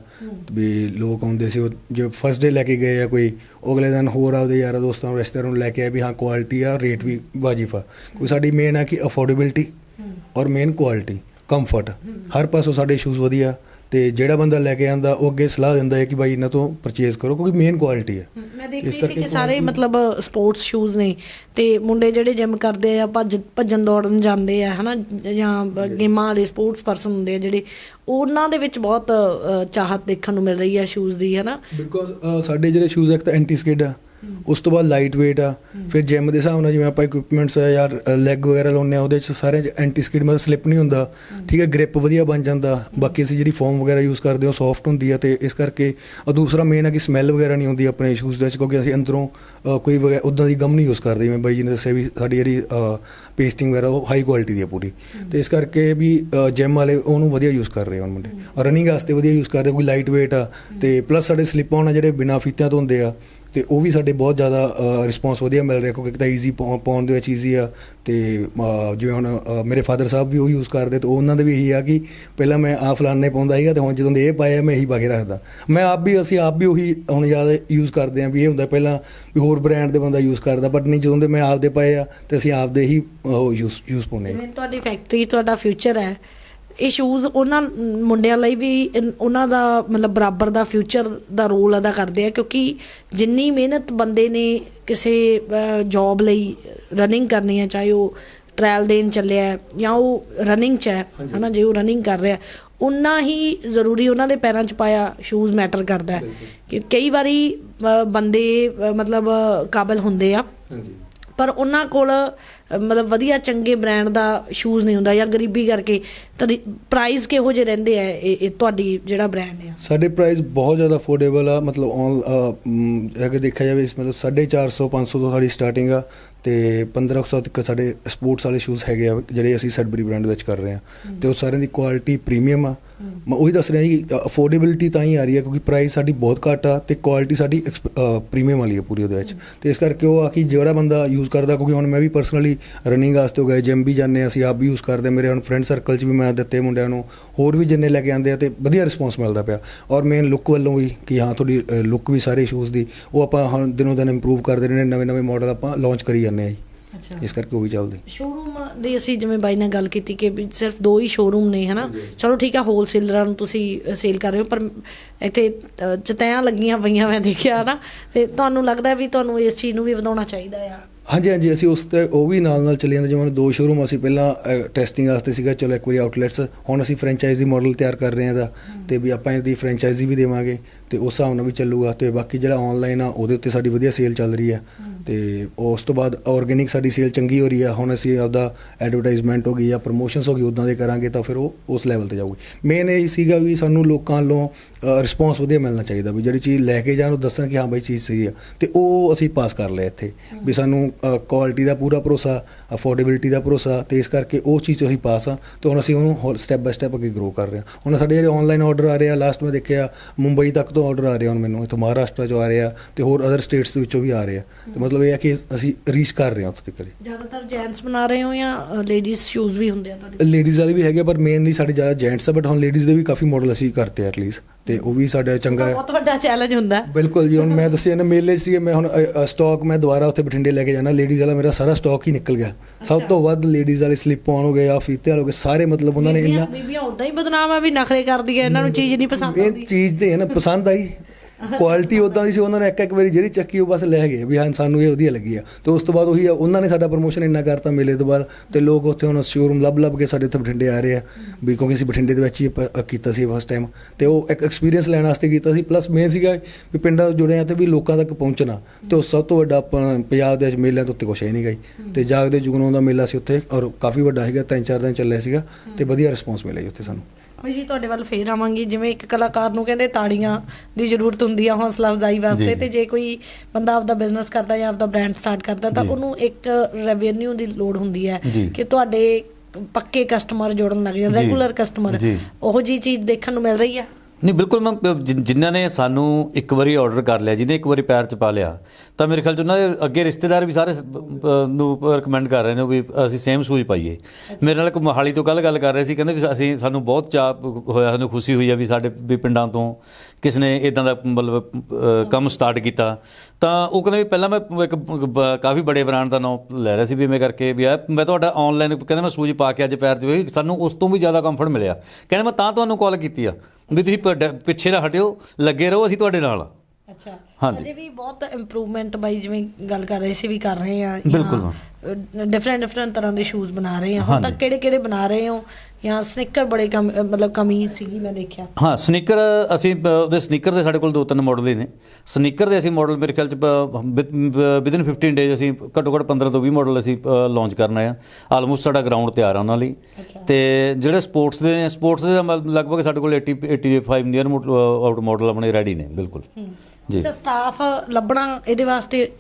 ਵੀ ਲੋਕ ਆਉਂਦੇ ਸੀ ਉਹ ਜਿਵੇਂ ਫਸਟ ਡੇ ਲੈ ਕੇ ਗਏ ਆ ਕੋਈ ਅਗਲੇ ਦਿਨ ਹੋਰ ਆਪਦੇ ਯਾਰਾਂ ਦੋਸਤਾਂ ਰਿਸ਼ਤੇਦਾਰਾਂ ਨੂੰ ਲੈ ਕੇ ਆਏ ਵੀ ਹਾਂ ਕੁਆਲਿਟੀ ਆ ਰੇਟ ਵੀ ਵਾਜਿਬ ਆ। ਕੋਈ ਸਾਡੀ ਮੇਨ ਆ ਕਿ ਅਫੋਰਡੇਬਿਲਟੀ ਔਰ ਮੇਨ ਕੁਆਲਿਟੀ ਕੰਫਰਟ ਹਰ ਪਾਸੋਂ ਸਾਡੇ ਇਸ਼ੂਜ਼ ਵਧੀਆ ਤੇ ਜਿਹੜਾ ਬੰਦਾ ਲੈ ਕੇ ਆਂਦਾ ਉਹ ਅੱਗੇ ਸਲਾਹ ਦਿੰਦਾ ਹੈ ਕਿ ਭਾਈ ਇਹਨਾਂ ਤੋਂ ਪਰਚੇਜ਼ ਕਰੋ ਕਿਉਂਕਿ ਮੇਨ ਕੁਆਲਿਟੀ ਹੈ। ਮੈਂ ਦੇਖ ਰਹੀ ਸੀ ਕਿ ਸਾਰੇ ਮਤਲਬ ਸਪੋਰਟਸ ਸ਼ੂਜ਼ ਨੇ ਤੇ ਮੁੰਡੇ ਜਿਹੜੇ ਜਿਮ ਕਰਦੇ ਆ ਭੱਜ ਭੱਜਣ ਦੌੜਨ ਜਾਂਦੇ ਆ ਹਨਾ ਜਾਂ ਗੇਮਾਂ ਵਾਲੇ ਸਪੋਰਟਸ ਪਰਸਨ ਹੁੰਦੇ ਆ ਜਿਹੜੇ ਉਹਨਾਂ ਦੇ ਵਿੱਚ ਬਹੁਤ ਚਾਹਤ ਦੇਖਣ ਨੂੰ ਮਿਲ ਰਹੀ ਹੈ ਸ਼ੂਜ਼ ਦੀ ਹਨਾ। ਬਿਕੋਜ਼ ਸਾਡੇ ਜਿਹੜੇ ਸ਼ੂਜ਼ ਇੱਕ ਤਾਂ ਐਂਟੀ ਸਕਿਡ ਆ। ਉਸ ਤੋਂ ਬਾਅਦ ਲਾਈਟ weight ਆ ਫਿਰ ਜਿਮ ਦੇ ਹਿਸਾਬ ਨਾਲ ਜਿਵੇਂ ਆਪਾਂ ਇਕਵਿਪਮੈਂਟਸ ਆ ਯਾਰ ਲੈਗ ਵਗੈਰਾ ਲਾਉਂਦੇ ਆ ਉਹਦੇ ਚ ਸਾਰੇ ਚ ਐਂਟੀ ਸਕਿਡ ਮਤਲਬ ਸਲਿੱਪ ਨਹੀਂ ਹੁੰਦਾ। ਠੀਕ ਹੈ ਗ੍ਰਿਪ ਵਧੀਆ ਬਣ ਜਾਂਦਾ। ਬਾਕੀ ਅਸੀਂ ਜਿਹੜੀ ਫੋਮ ਵਗੈਰਾ ਯੂਜ਼ ਕਰਦੇ ਹਾਂ ਸੌਫਟ ਹੁੰਦੀ ਆ ਤੇ ਇਸ ਕਰਕੇ ਔਰ ਦੂਸਰਾ ਮੇਨ ਆ ਕਿ ਸਮੈਲ ਵਗੈਰਾ ਨਹੀਂ ਹੁੰਦੀ ਆਪਣੇ ਸ਼ੂਜ਼ ਦੇ ਵਿੱਚ ਕਿਉਂਕਿ ਅਸੀਂ ਅੰਦਰੋਂ ਅ, ਕੋਈ ਉਦਾਂ ਦੀ ਗਮ ਨਹੀਂ ਯੂਜ਼ ਕਰਦੇ। ਜਿਵੇਂ ਬਾਈ ਜੀ ਨੇ ਦੱਸਿਆ ਵੀ ਸਾਡੀ ਜਿਹੜੀ ਪੇਸਟਿੰਗ ਵਗੈਰਾ ਉਹ ਹਾਈ ਕੁਆਲਿਟੀ ਦੀ ਆ ਪੂਰੀ। ਤੇ ਇਸ ਕਰਕੇ ਵੀ ਜਿਮ ਵਾਲੇ ਉਹਨੂੰ ਵਧੀਆ ਯੂਜ਼ ਕਰ ਰਹੇ ਹਨ ਮੁੰਡੇ। ਔਰ ਰਨਿੰਗ ਵਾਸਤੇ ਵਧੀਆ ਯੂਜ਼ ਕਰਦੇ ਕੋਈ ਲਾਈਟ weight ਆ। ਤੇ ਪਲੱਸ ਸਾਡੇ ਸਲਿੱਪ ਆਉਣ ਜਿਹੜੇ ਬਿਨਾ ਫੀਤਿਆਂ ਤੋਂ ਹੁੰਦੇ ਆ ਤੇ ਉਹ ਵੀ ਸਾਡੇ ਬਹੁਤ ਜ਼ਿਆਦਾ ਰਿਸਪੌਂਸ ਵਧੀਆ ਮਿਲ ਰਿਹਾ, ਕਿਉਂਕਿ ਇੱਕ ਤਾਂ ਈਜ਼ੀ ਪਾਉਣ ਦੇ ਵਿੱਚ ਈਜ਼ੀ ਆ ਤੇ ਜਿਵੇਂ ਹੁਣ ਮੇਰੇ ਫਾਦਰ ਸਾਹਿਬ ਵੀ ਉਹ ਯੂਜ਼ ਕਰਦੇ, ਤੇ ਉਹਨਾਂ ਦੇ ਵੀ ਇਹੀ ਆ ਕਿ ਪਹਿਲਾਂ ਮੈਂ ਆ ਫਲਾਣੇ ਪਾਉਂਦਾ ਸੀਗਾ ਤੇ ਹੁਣ ਜਦੋਂ ਦੇ ਇਹ ਪਾਇਆ, ਮੈਂ ਇਹੀ ਪਾ ਕੇ ਰੱਖਦਾ। ਮੈਂ ਆਪ ਵੀ, ਅਸੀਂ ਆਪ ਵੀ ਉਹੀ ਹੁਣ ਜ਼ਿਆਦਾ ਯੂਜ਼ ਕਰਦੇ ਆ ਵੀ ਇਹ ਹੁੰਦਾ ਪਹਿਲਾਂ ਵੀ ਹੋਰ ਬ੍ਰਾਂਡ ਦੇ ਬੰਦਾ ਯੂਜ਼ ਕਰਦਾ ਬਟ ਨਹੀਂ ਜਦੋਂ ਦੇ ਮੈਂ ਆਪਦੇ ਪਾਏ ਆ, ਤੇ ਅਸੀਂ ਆਪਦੇ ਹੀ ਯੂਜ਼ ਯੂਜ਼ ਪਾਉਂਦੇ ਆ। ਜਿਵੇਂ ਤੁਹਾਡੀ ਫੈਕਟਰੀ ਤੁਹਾਡਾ ਫਿਊਚਰ ਹੈ ਇਹ ਸ਼ੂਜ਼ ਉਹਨਾਂ ਮੁੰਡਿਆਂ ਲਈ ਵੀ ਉਹਨਾਂ ਦਾ ਮਤਲਬ ਬਰਾਬਰ ਦਾ ਫਿਊਚਰ ਦਾ ਰੋਲ ਅਦਾ ਕਰਦੇ ਆ ਕਿਉਂਕਿ ਜਿੰਨੀ ਮਿਹਨਤ ਬੰਦੇ ਨੇ ਕਿਸੇ ਜੌਬ ਲਈ ਰਨਿੰਗ ਕਰਨੀ ਹੈ ਚਾਹੇ ਉਹ ਟ੍ਰਾਇਲ ਦੇਣ ਚੱਲਿਆ ਹੈ ਜਾਂ ਉਹ ਰਨਿੰਗ 'ਚ ਹੈ ਹਨਾ ਜੇ ਉਹ ਰਨਿੰਗ ਕਰ ਰਿਹਾ ਉਨਾ ਹੀ ਜ਼ਰੂਰੀ ਉਹਨਾਂ ਦੇ ਪੈਰਾਂ 'ਚ ਪਾਇਆ ਸ਼ੂਜ਼ ਮੈਟਰ ਕਰਦਾ ਹੈ। ਕਿ ਕਈ ਵਾਰੀ ਬੰਦੇ ਮਤਲਬ ਕਾਬਲ ਹੁੰਦੇ ਆ। ਪਰ ਉਹਨਾਂ ਕੋਲ ਮਤਲਬ ਵਧੀਆ ਚੰਗੇ ਬ੍ਰਾਂਡ ਦਾ ਸ਼ੂਜ਼ ਨਹੀਂ ਹੁੰਦਾ ਜਾਂ ਗਰੀਬੀ ਕਰਕੇ ਤਾਂ ਪ੍ਰਾਈਸ ਕਿਹੋ ਜਿਹੇ ਰਹਿੰਦੇ ਆ ਇਹ ਤੁਹਾਡੀ ਜਿਹੜਾ ਬ੍ਰਾਂਡ ਆ? ਸਾਡੇ ਪ੍ਰਾਈਸ ਬਹੁਤ ਜ਼ਿਆਦਾ ਅਫੋਰਡੇਬਲ ਆ ਮਤਲਬ ਔਨ ਅਗਰ ਦੇਖਿਆ ਜਾਵੇ ਇਸ ਮਤਲਬ 450 500 ਤੋਂ ਸਾਡੀ ਸਟਾਰਟਿੰਗ ਆ ਤੇ 1500 ਤੱਕ ਸਾਡੇ ਸਪੋਰਟਸ ਵਾਲੇ ਸ਼ੂਜ਼ ਹੈਗੇ ਆ ਜਿਹੜੇ ਅਸੀਂ ਸੈਡਬਰੀ ਬ੍ਰਾਂਡ ਵਿੱਚ ਕਰ ਰਹੇ ਆ। ਤੇ ਉਹ ਸਾਰਿਆਂ ਦੀ ਕੁਆਲਿਟੀ ਪ੍ਰੀਮੀਅਮ ਆ। ਮੈਂ ਉਹੀ ਦੱਸ ਰਿਹਾ ਜੀ ਅਫੋਰਡੇਬਿਲਟੀ ਤਾਂ ਹੀ ਆ ਰਹੀ ਹੈ ਕਿਉਂਕਿ ਪ੍ਰਾਈਸ ਸਾਡੀ ਬਹੁਤ ਘੱਟ ਆ ਤੇ ਕੁਆਲਿਟੀ ਸਾਡੀ ਪ੍ਰੀਮੀਅਮ ਵਾਲੀ ਹੈ ਪੂਰੀ ਉਹਦੇ ਵਿੱਚ। ਤੇ ਇਸ ਕਰਕੇ ਉਹ ਆ ਕਿ ਜਿਹੜਾ ਬੰਦਾ ਯੂਜ਼ ਕਰਦਾ ਕਿਉਂਕਿ ਹੁਣ ਮੈਂ ਵੀ ਪਰਸਨਲੀ ਰਨਿੰਗ ਵਾਸਤੇ ਹੋ ਗਏ ਜਿਮ ਵੀ ਜਾਂਦੇ ਹਾਂ, ਅਸੀਂ ਆਪ ਵੀ ਯੂਜ਼ ਕਰਦੇ ਹਾਂ। ਮੇਰੇ ਹੁਣ ਫਰੈਂਡ ਸਰਕਲ 'ਚ ਵੀ ਮੈਂ ਦਿੱਤੇ ਮੁੰਡਿਆਂ ਨੂੰ ਹੋਰ ਵੀ ਜਿੰਨੇ ਲੈ ਕੇ ਆਉਂਦੇ ਆ ਤੇ ਵਧੀਆ ਰਿਸਪੌਂਸ ਮਿਲਦਾ ਪਿਆ। ਔਰ ਮੇਨ ਲੁੱਕ ਵੱਲੋਂ ਵੀ ਕਿ ਹਾਂ ਤੁਹਾਡੀ ਲੁੱਕ ਵੀ ਸਾਰੇ ਸ਼ੂਜ਼ ਦੀ ਉਹ ਆਪਾਂ ਹੁਣ ਦਿਨੋਂ ਦਿਨ ਇੰਪਰੂਵ ਕਰਦੇ ਰਹੇ ਨਵੇਂ ਨਵੇਂ ਮਾਡਲ ਆਪਾਂ ਲਾਂਚ ਕਰੀ ਜਾਂਦੇ ਆ ਜੀ। ਅੱਛਾ। ਇਸ ਕਰਕੇ ਉਹ ਵੀ ਚੱਲਦੇ। ਸ਼ੋਰੂਮ ਦੀ ਅਸੀਂ ਜਿਵੇਂ ਬਾਈ ਨਾਲ ਗੱਲ ਕੀਤੀ ਕਿ ਵੀ ਸਿਰਫ ਦੋ ਹੀ ਸ਼ੋਰੂਮ ਨੇ ਹਨਾ? ਚਲੋ ਠੀਕ ਆ ਹੋਲਸੇਲਰਾਂ ਨੂੰ ਤੁਸੀਂ ਸੇਲ ਕਰ ਰਹੇ ਹੋ ਪਰ ਇੱਥੇ ਅ, ਚਤਿਆਂ ਲੱਗੀਆਂ ਪਈਆਂ ਮੈਂ ਦੇਖਿਆ ਹਨਾ? ਤੇ ਤੁਹਾਨੂੰ ਲੱਗਦਾ ਵੀ ਤੁਹਾਨੂੰ ਇਸ ਚੀਜ਼ ਨੂੰ ਵੀ ਵਧਾਉਣਾ ਚਾਹੀਦਾ ਆ? ਹਾਂਜੀ ਹਾਂਜੀ, ਅਸੀਂ ਉਸ ਤੇ ਉਹ ਵੀ ਨਾਲ ਨਾਲ ਚੱਲੀ ਜਾਂਦੇ ਜਿਵੇਂ ਦੋ ਸ਼ੋਰੂਮ ਅਸੀਂ ਪਹਿਲਾਂ ਟੈਸਟਿੰਗ ਵਾਸਤੇ ਸੀਗਾ। ਚਲੋ ਇੱਕ ਵਾਰੀ ਆਊਟਲੈਟਸ ਹੁਣ ਅਸੀਂ ਫਰੈਂਚਾਈਜ਼ੀ ਮਾਡਲ ਤਿਆਰ ਕਰ ਰਹੇ ਹਾਂ ਦਾ ਤੇ ਵੀ ਆਪਾਂ ਇਹਦੀ ਫਰੈਂਚਾਈਜ਼ੀ ਵੀ ਦੇਵਾਂਗੇ। ਤੇ ਉਸ ਹਿਸਾਬ ਨਾਲ ਵੀ ਚੱਲੂਗਾ ਤੇ ਬਾਕੀ ਜਿਹੜਾ ਆਨਲਾਈਨ ਆ ਉਹਦੇ ਉੱਤੇ ਸਾਡੀ ਵਧੀਆ ਸੇਲ ਚੱਲ ਰਹੀ ਆ। ਤੇ ਉਸ ਤੋਂ ਬਾਅਦ ਆਰਗੇਨਿਕ ਸਾਡੀ ਸੇਲ ਚੰਗੀ ਹੋ ਰਹੀ ਆ। ਹੁਣ ਅਸੀਂ ਆਪਦਾ ਐਡਵਰਟਾਈਜ਼ਮੈਂਟ ਹੋ ਗਈ ਜਾਂ ਪ੍ਰੋਮੋਸ਼ਨਸ ਹੋ ਗਈ ਉਦਾਂ ਦੇ ਕਰਾਂਗੇ ਤਾਂ ਫਿਰ ਉਹ ਉਸ ਲੈਵਲ ਤੇ ਜਾਊਗੀ। ਮੇਨ ਇਹ ਸੀਗਾ ਵੀ ਸਾਨੂੰ ਲੋਕਾਂ ਵੱਲੋਂ ਰਿਸਪੌਂਸ ਵਧੀਆ ਮਿਲਣਾ ਚਾਹੀਦਾ ਵੀ ਜਿਹੜੀ ਚੀਜ਼ ਲੈ ਕੇ ਜਾਣ ਉਹ ਦੱਸਣ ਕਿ ਹਾਂ ਬਈ ਚੀਜ਼ ਸਹੀ ਆ। ਤੇ ਉਹ ਅਸੀਂ ਪਾਸ ਕਰ ਲਿਆ ਇੱਥੇ ਵੀ ਸਾਨੂੰ ਕੁਆਲਿਟੀ ਦਾ ਪੂਰਾ ਭਰੋਸਾ ਅਫੋਰਡੇਬਿਲਟੀ ਦਾ ਭਰੋਸਾ ਤੇ ਇਸ ਕਰਕੇ ਉਹ ਚੀਜ਼ ਅਸੀਂ ਪਾਸ ਆ। ਤੇ ਹੁਣ ਅਸੀਂ ਉਹਨੂੰ ਸਟੈਪ ਬਾਈ ਸਟੈਪ ਅੱਗੇ ਗਰੋ ਕਰ ਰਹੇ ਹਾਂ ਹੁਣ ਸਾਡੇ ਜਿਹੜੇ ਆਨਲਾਈਨ ਆਰਡਰ ਆ ਰਹੇ ਆ ਲਾਸਟ ਮੈਂ ਦੇਖਿਆ ਮੁੰਬਈ ਤੱਕ ਤੋਂ ਆਰਡਰ ਆ ਰਹੇ ਹੁਣ ਮੈਨੂੰ ਇੱਥੋਂ ਮਹਾਰਾਸ਼ਟਰ ਚੋਂ ਆ ਰਹੇ ਆ ਤੇ ਹੋਰ ਅਦਰ ਸਟੇਟਸ ਦੇ ਵਿੱਚੋਂ ਵੀ ਆ ਰਹੇ ਆ। ਤੇ ਮਤਲਬ ਇਹ ਆ ਕਿ ਅਸੀਂ ਰੀਚ ਕਰ ਰਹੇ ਹਾਂ ਉੱਥੇ ਤੱਕ ਜ਼ਿਆਦਾਤਰ ਜੈਂਟਸ ਬਣਾ ਰਹੇ ਹੋ ਜਾਂ ਲੇਡੀਜ਼ ਸ਼ੂਜ਼ ਵੀ ਹੁੰਦੇ ਆ ਤੁਹਾਡੇ? ਲੇਡੀਜ਼ ਵਾਲੇ ਵੀ ਹੈਗੇ ਪਰ ਮੇਨਲੀ ਸਾਡੇ ਜ਼ਿਆਦਾ ਜੈਂਟਸ ਆ ਬਟ ਹੁਣ ਲੇਡੀਜ਼ ਦੇ ਵੀ ਕਾਫੀ ਮਾਡਲ ਅਸੀਂ ਕਰਤੇ ਆ ਐਟਲੀਸਟ ਤੇ ਉਹ ਵੀ ਸਾਡਾ ਚੰਗਾ ਬਹੁਤ ਵੱਡਾ ਚੈਲੰਜ ਹੁੰਦਾ। ਬਿਲਕੁਲ ਜੀ ਹੁਣ ਮੈਂ ਦੱਸਿਆ ਨਾ ਮੇਲੇ ਸੀ ਮੈਂ ਹੁਣ ਸਟਾਕ ਮੈਂ ਦੁਬਾਰਾ ਉੱਥੇ ਬਠਿੰਡੇ ਲੈ ਕੇ ਜਾਣਾ। ਲੇਡੀਜ਼ ਵਾਲਾ ਮੇਰਾ ਸਾਰਾ ਸਟਾਕ ਹੀ ਨਿਕਲ ਗਿਆ। ਸਭ ਤੋਂ ਵੱਧ ਲੇਡੀਜ਼ ਵਾਲੇ ਸਲਿੱਪ ਆਨ ਹੋ ਗਏ ਆ ਫੀਤੇ ਵਾਲੇ ਹੋ ਗਏ ਸਾਰੇ ਮਤਲਬ ਉਹਨਾਂ ਨੇ ਇੰਨਾ ਬੀਬੀਆਂ ਉਦਾਂ ਹੀ ਬਦਨਾਮ ਆ ਵੀ ਨਖਰੇ ਕਰਦੀਆਂ ਇਹਨਾਂ ਨੂੰ ਚੀਜ਼ ਨਹੀਂ ਪਸੰਦ ਇਹ ਆਉਂਦੀ। ਚੀਜ਼ ਤੇ ਹੈ ਨਾ ਪਸੰਦ ਆਈ। ਕੁਆਲਿਟੀ ਉਦਾਂ ਦੀ ਸੀ ਉਹਨਾਂ ਨੇ ਇੱਕ ਇੱਕ ਵਾਰੀ ਜਿਹੜੀ ਚੱਕੀ ਉਹ ਬਸ ਲੈ ਗਏ ਵੀ ਹਾਂ ਸਾਨੂੰ ਇਹ ਵਧੀਆ ਲੱਗੀ ਆ। ਤੇ ਉਸ ਤੋਂ ਬਾਅਦ ਉਹੀ ਆ, ਉਹਨਾਂ ਨੇ ਸਾਡਾ ਪ੍ਰੋਮੋਸ਼ਨ ਇੰਨਾ ਕਰਤਾ ਮੇਲੇ ਤੋਂ ਬਾਅਦ ਤੇ ਲੋਕ ਉੱਥੇ ਹੁਣ ਸ਼ੋਰੂਮ ਲੱਭ ਲੱਭ ਕੇ ਸਾਡੇ ਉੱਥੇ ਬਠਿੰਡੇ ਆ ਰਹੇ ਆ। ਵੀ ਕਿਉਂਕਿ ਅਸੀਂ ਬਠਿੰਡੇ ਦੇ ਵਿੱਚ ਹੀ ਪ- ਕੀਤਾ ਸੀ ਫਸਟ ਟਾਈਮ ਤੇ ਉਹ ਇੱਕ ਐਕਸਪੀਰੀਅੰਸ ਲੈਣ ਵਾਸਤੇ ਕੀਤਾ ਸੀ ਪਲੱਸ ਮੇਨ ਸੀਗਾ ਵੀ ਪਿੰਡਾਂ ਤੋਂ ਜੁੜੇ ਆ ਤੇ ਵੀ ਲੋਕਾਂ ਤੱਕ ਪਹੁੰਚਣਾ। ਤੇ ਉਹ ਸਭ ਤੋਂ ਵੱਡਾ ਆਪਾਂ ਪੰਜਾਬ ਦੇ ਮੇਲਿਆਂ ਤੋਂ ਉੱਤੇ ਕੁਛ ਹੈ ਨਹੀਂ ਗਈ। ਤੇ ਜਾਗਦੇ ਜੁਗਨੋਂ ਦਾ ਮੇਲਾ ਸੀ ਉੱਥੇ ਔਰ ਕਾਫੀ ਵੱਡਾ ਸੀਗਾ ਤਿੰਨ ਚਾਰ ਦਿਨ ਚੱਲਿਆ ਸੀਗਾ। ਤੇ ਵਧੀਆ ਰਿਸਪੌਂਸ ਮਿਲਿਆ ਜੀ ਉੱਥੇ ਸਾਨੂੰ। ਮੈਂ ਜੀ ਤੁਹਾਡੇ ਵੱਲ ਫੇਰ ਆਵਾਂਗੀ ਜਿਵੇਂ ਇੱਕ ਕਲਾਕਾਰ ਨੂੰ ਕਹਿੰਦੇ ਤਾੜੀਆਂ ਦੀ ਜ਼ਰੂਰਤ ਹੁੰਦੀ ਆ ਹੌਸਲਾ ਅਫਜ਼ਾਈ ਵਾਸਤੇ। ਤੇ ਜੇ ਕੋਈ ਬੰਦਾ ਆਪਦਾ ਬਿਜ਼ਨਸ ਕਰਦਾ ਜਾਂ ਆਪਦਾ ਬ੍ਰਾਂਡ ਸਟਾਰਟ ਕਰਦਾ ਤਾਂ। ਉਹਨੂੰ ਇੱਕ ਰੈਵਨਿਊ ਦੀ ਲੋੜ ਹੁੰਦੀ ਹੈ। ਕਿ ਤੁਹਾਡੇ ਪੱਕੇ ਕਸਟਮਰ ਜੁੜਨ ਲੱਗ ਜਾਂਦੇ। Regular customer. ਉਹੋ ਜੀ ਚੀਜ਼ ਦੇਖਣ ਨੂੰ ਮਿਲ ਰਹੀ ਆ ਨਹੀਂ, ਬਿਲਕੁਲ ਮੈਂ ਜਿਨ੍ਹਾਂ ਨੇ ਸਾਨੂੰ ਇੱਕ ਵਾਰੀ ਆਰਡਰ ਕਰ ਲਿਆ, ਜਿਹਨੇ ਇੱਕ ਵਾਰੀ ਪੈਰ ਚ ਪਾ ਲਿਆ, ਤਾਂ ਮੇਰੇ ਖਿਆਲ ਚ ਉਹਨਾਂ ਦੇ ਅੱਗੇ ਰਿਸ਼ਤੇਦਾਰ ਵੀ ਸਾਰੇ ਨੂੰ ਰეკਮੈਂਡ ਕਰ ਰਹੇ ਨੇ ਵੀ ਅਸੀਂ ਸੇਮ ਸੂਜ ਪਾਈਏ। ਮੇਰੇ ਨਾਲ ਇੱਕ ਮੋਹਾਲੀ ਤੋਂ ਕੱਲ ਗੱਲ ਕਰ ਰਹੇ ਸੀ, ਕਹਿੰਦੇ ਵੀ ਅਸੀਂ, ਸਾਨੂੰ ਬਹੁਤ ਚਾਅ ਹੋਇਆ, ਸਾਨੂੰ ਖੁਸ਼ੀ ਹੋਈ ਆ ਵੀ ਸਾਡੇ ਵੀ ਪਿੰਡਾਂ ਤੋਂ ਕਿਸ ਨੇ ਇਦਾਂ ਦਾ ਮਤਲਬ ਕੰਮ ਸਟਾਰਟ ਕੀਤਾ। ਤਾਂ ਉਹ ਕਹਿੰਦੇ ਵੀ ਪਹਿਲਾਂ ਮੈਂ ਇੱਕ, ਬ- ਕਾਫੀ ਬੜੇ ਬ੍ਰਾਂਡ ਦਾ ਨਾਮ ਲੈ ਰਿਹਾ ਸੀ ਵੀ ਮੈਂ ਕਰਕੇ ਵੀ ਆ, ਮੈਂ ਤੁਹਾਡਾ ਆਨਲਾਈਨ ਕਹਿੰਦਾ ਮੈਂ ਸੂਜ ਪਾ ਕੇ ਅੱਜ ਪੈਰ 'ਚ ਵੀ ਸਾਨੂੰ ਉਸ ਤੋਂ ਵੀ ਜ਼ਿਆਦਾ ਕੰਫਰਟ ਮਿਲਿਆ। ਕਹਿੰਦੇ ਮੈਂ ਤਾਂ ਤੁਹਾਨੂੰ ਕਾਲ ਕੀਤੀ ਆ। ਵੀ ਤੁਸੀਂ ਪ- ਪਿੱਛੇ ਨਾ ਹਟਿਓ ਲੱਗੇ ਰਹੋ ਅਸੀਂ ਤੁਹਾਡੇ ਨਾਲ ਆ। ਅੱਛਾ। ਹਾਂਜੀ। ਅਜੇ ਵੀ ਬਹੁਤ ਇੰਪਰੂਵਮੈਂਟ ਬਾਈ ਜਿਵੇਂ ਗੱਲ ਕਰ ਰਹੇ ਸੀ ਵੀ ਕਰ ਰਹੇ ਆ ਬਿਲਕੁਲ ਡਿਫਰੈਂਟ ਡਿਫਰੈਂਟ ਤਰ੍ਹਾਂ ਦੇ ਸ਼ੂਜ਼ ਬਣਾ ਰਹੇ ਆ। ਹੁਣ ਤੱਕ ਕਿਹੜੇ ਕਿਹੜੇ ਬਣਾ ਰਹੇ ਹੋ? ਜਾਂ ਸਨਿਕਰ ਬੜੇ ਕਮ ਮਤਲਬ ਕਮੀ ਸੀਗੀ ਮੈਂ ਦੇਖਿਆ। ਹਾਂ ਸਨੀਕਰ ਅਸੀਂ ਉਹਦੇ ਸਨੀਕਰ ਦੇ ਸਾਡੇ ਕੋਲ ਦੋ ਤਿੰਨ ਮਾਡਲ ਹੀ ਨੇ। ਸਨੀਕਰ ਦੇ ਅਸੀਂ ਮਾਡਲ ਮੇਰੇ ਖਿਆਲ ਚ ਵਿਦਿਨ 15 ਡੇਜ਼ ਅਸੀਂ ਘੱਟੋ ਘੱਟ 15 ਤੋਂ 20 ਮਾਡਲ ਅਸੀਂ ਲਾਂਚ ਕਰਨਾ ਆ। ਆਲਮੋਸਟ ਸਾਡਾ ਗਰਾਊਂਡ ਤਿਆਰ ਆ ਉਹਨਾਂ ਲਈ। ਤੇ ਜਿਹੜੇ ਸਪੋਰਟਸ ਦੇ ਸਪੋਰਟਸ ਦੇ ਲਗਭਗ ਸਾਡੇ ਕੋਲ 80 85 ਨੀਅਰ ਆਊਟ ਮਾਡਲ ਆਪਣੇ ਰੈਡੀ ਨੇ ਬਿਲਕੁਲ। ਜੀ। ਸਟਾਫ ਲੱਭਣਾ ਇਹਦੇ ਵਾਸਤੇ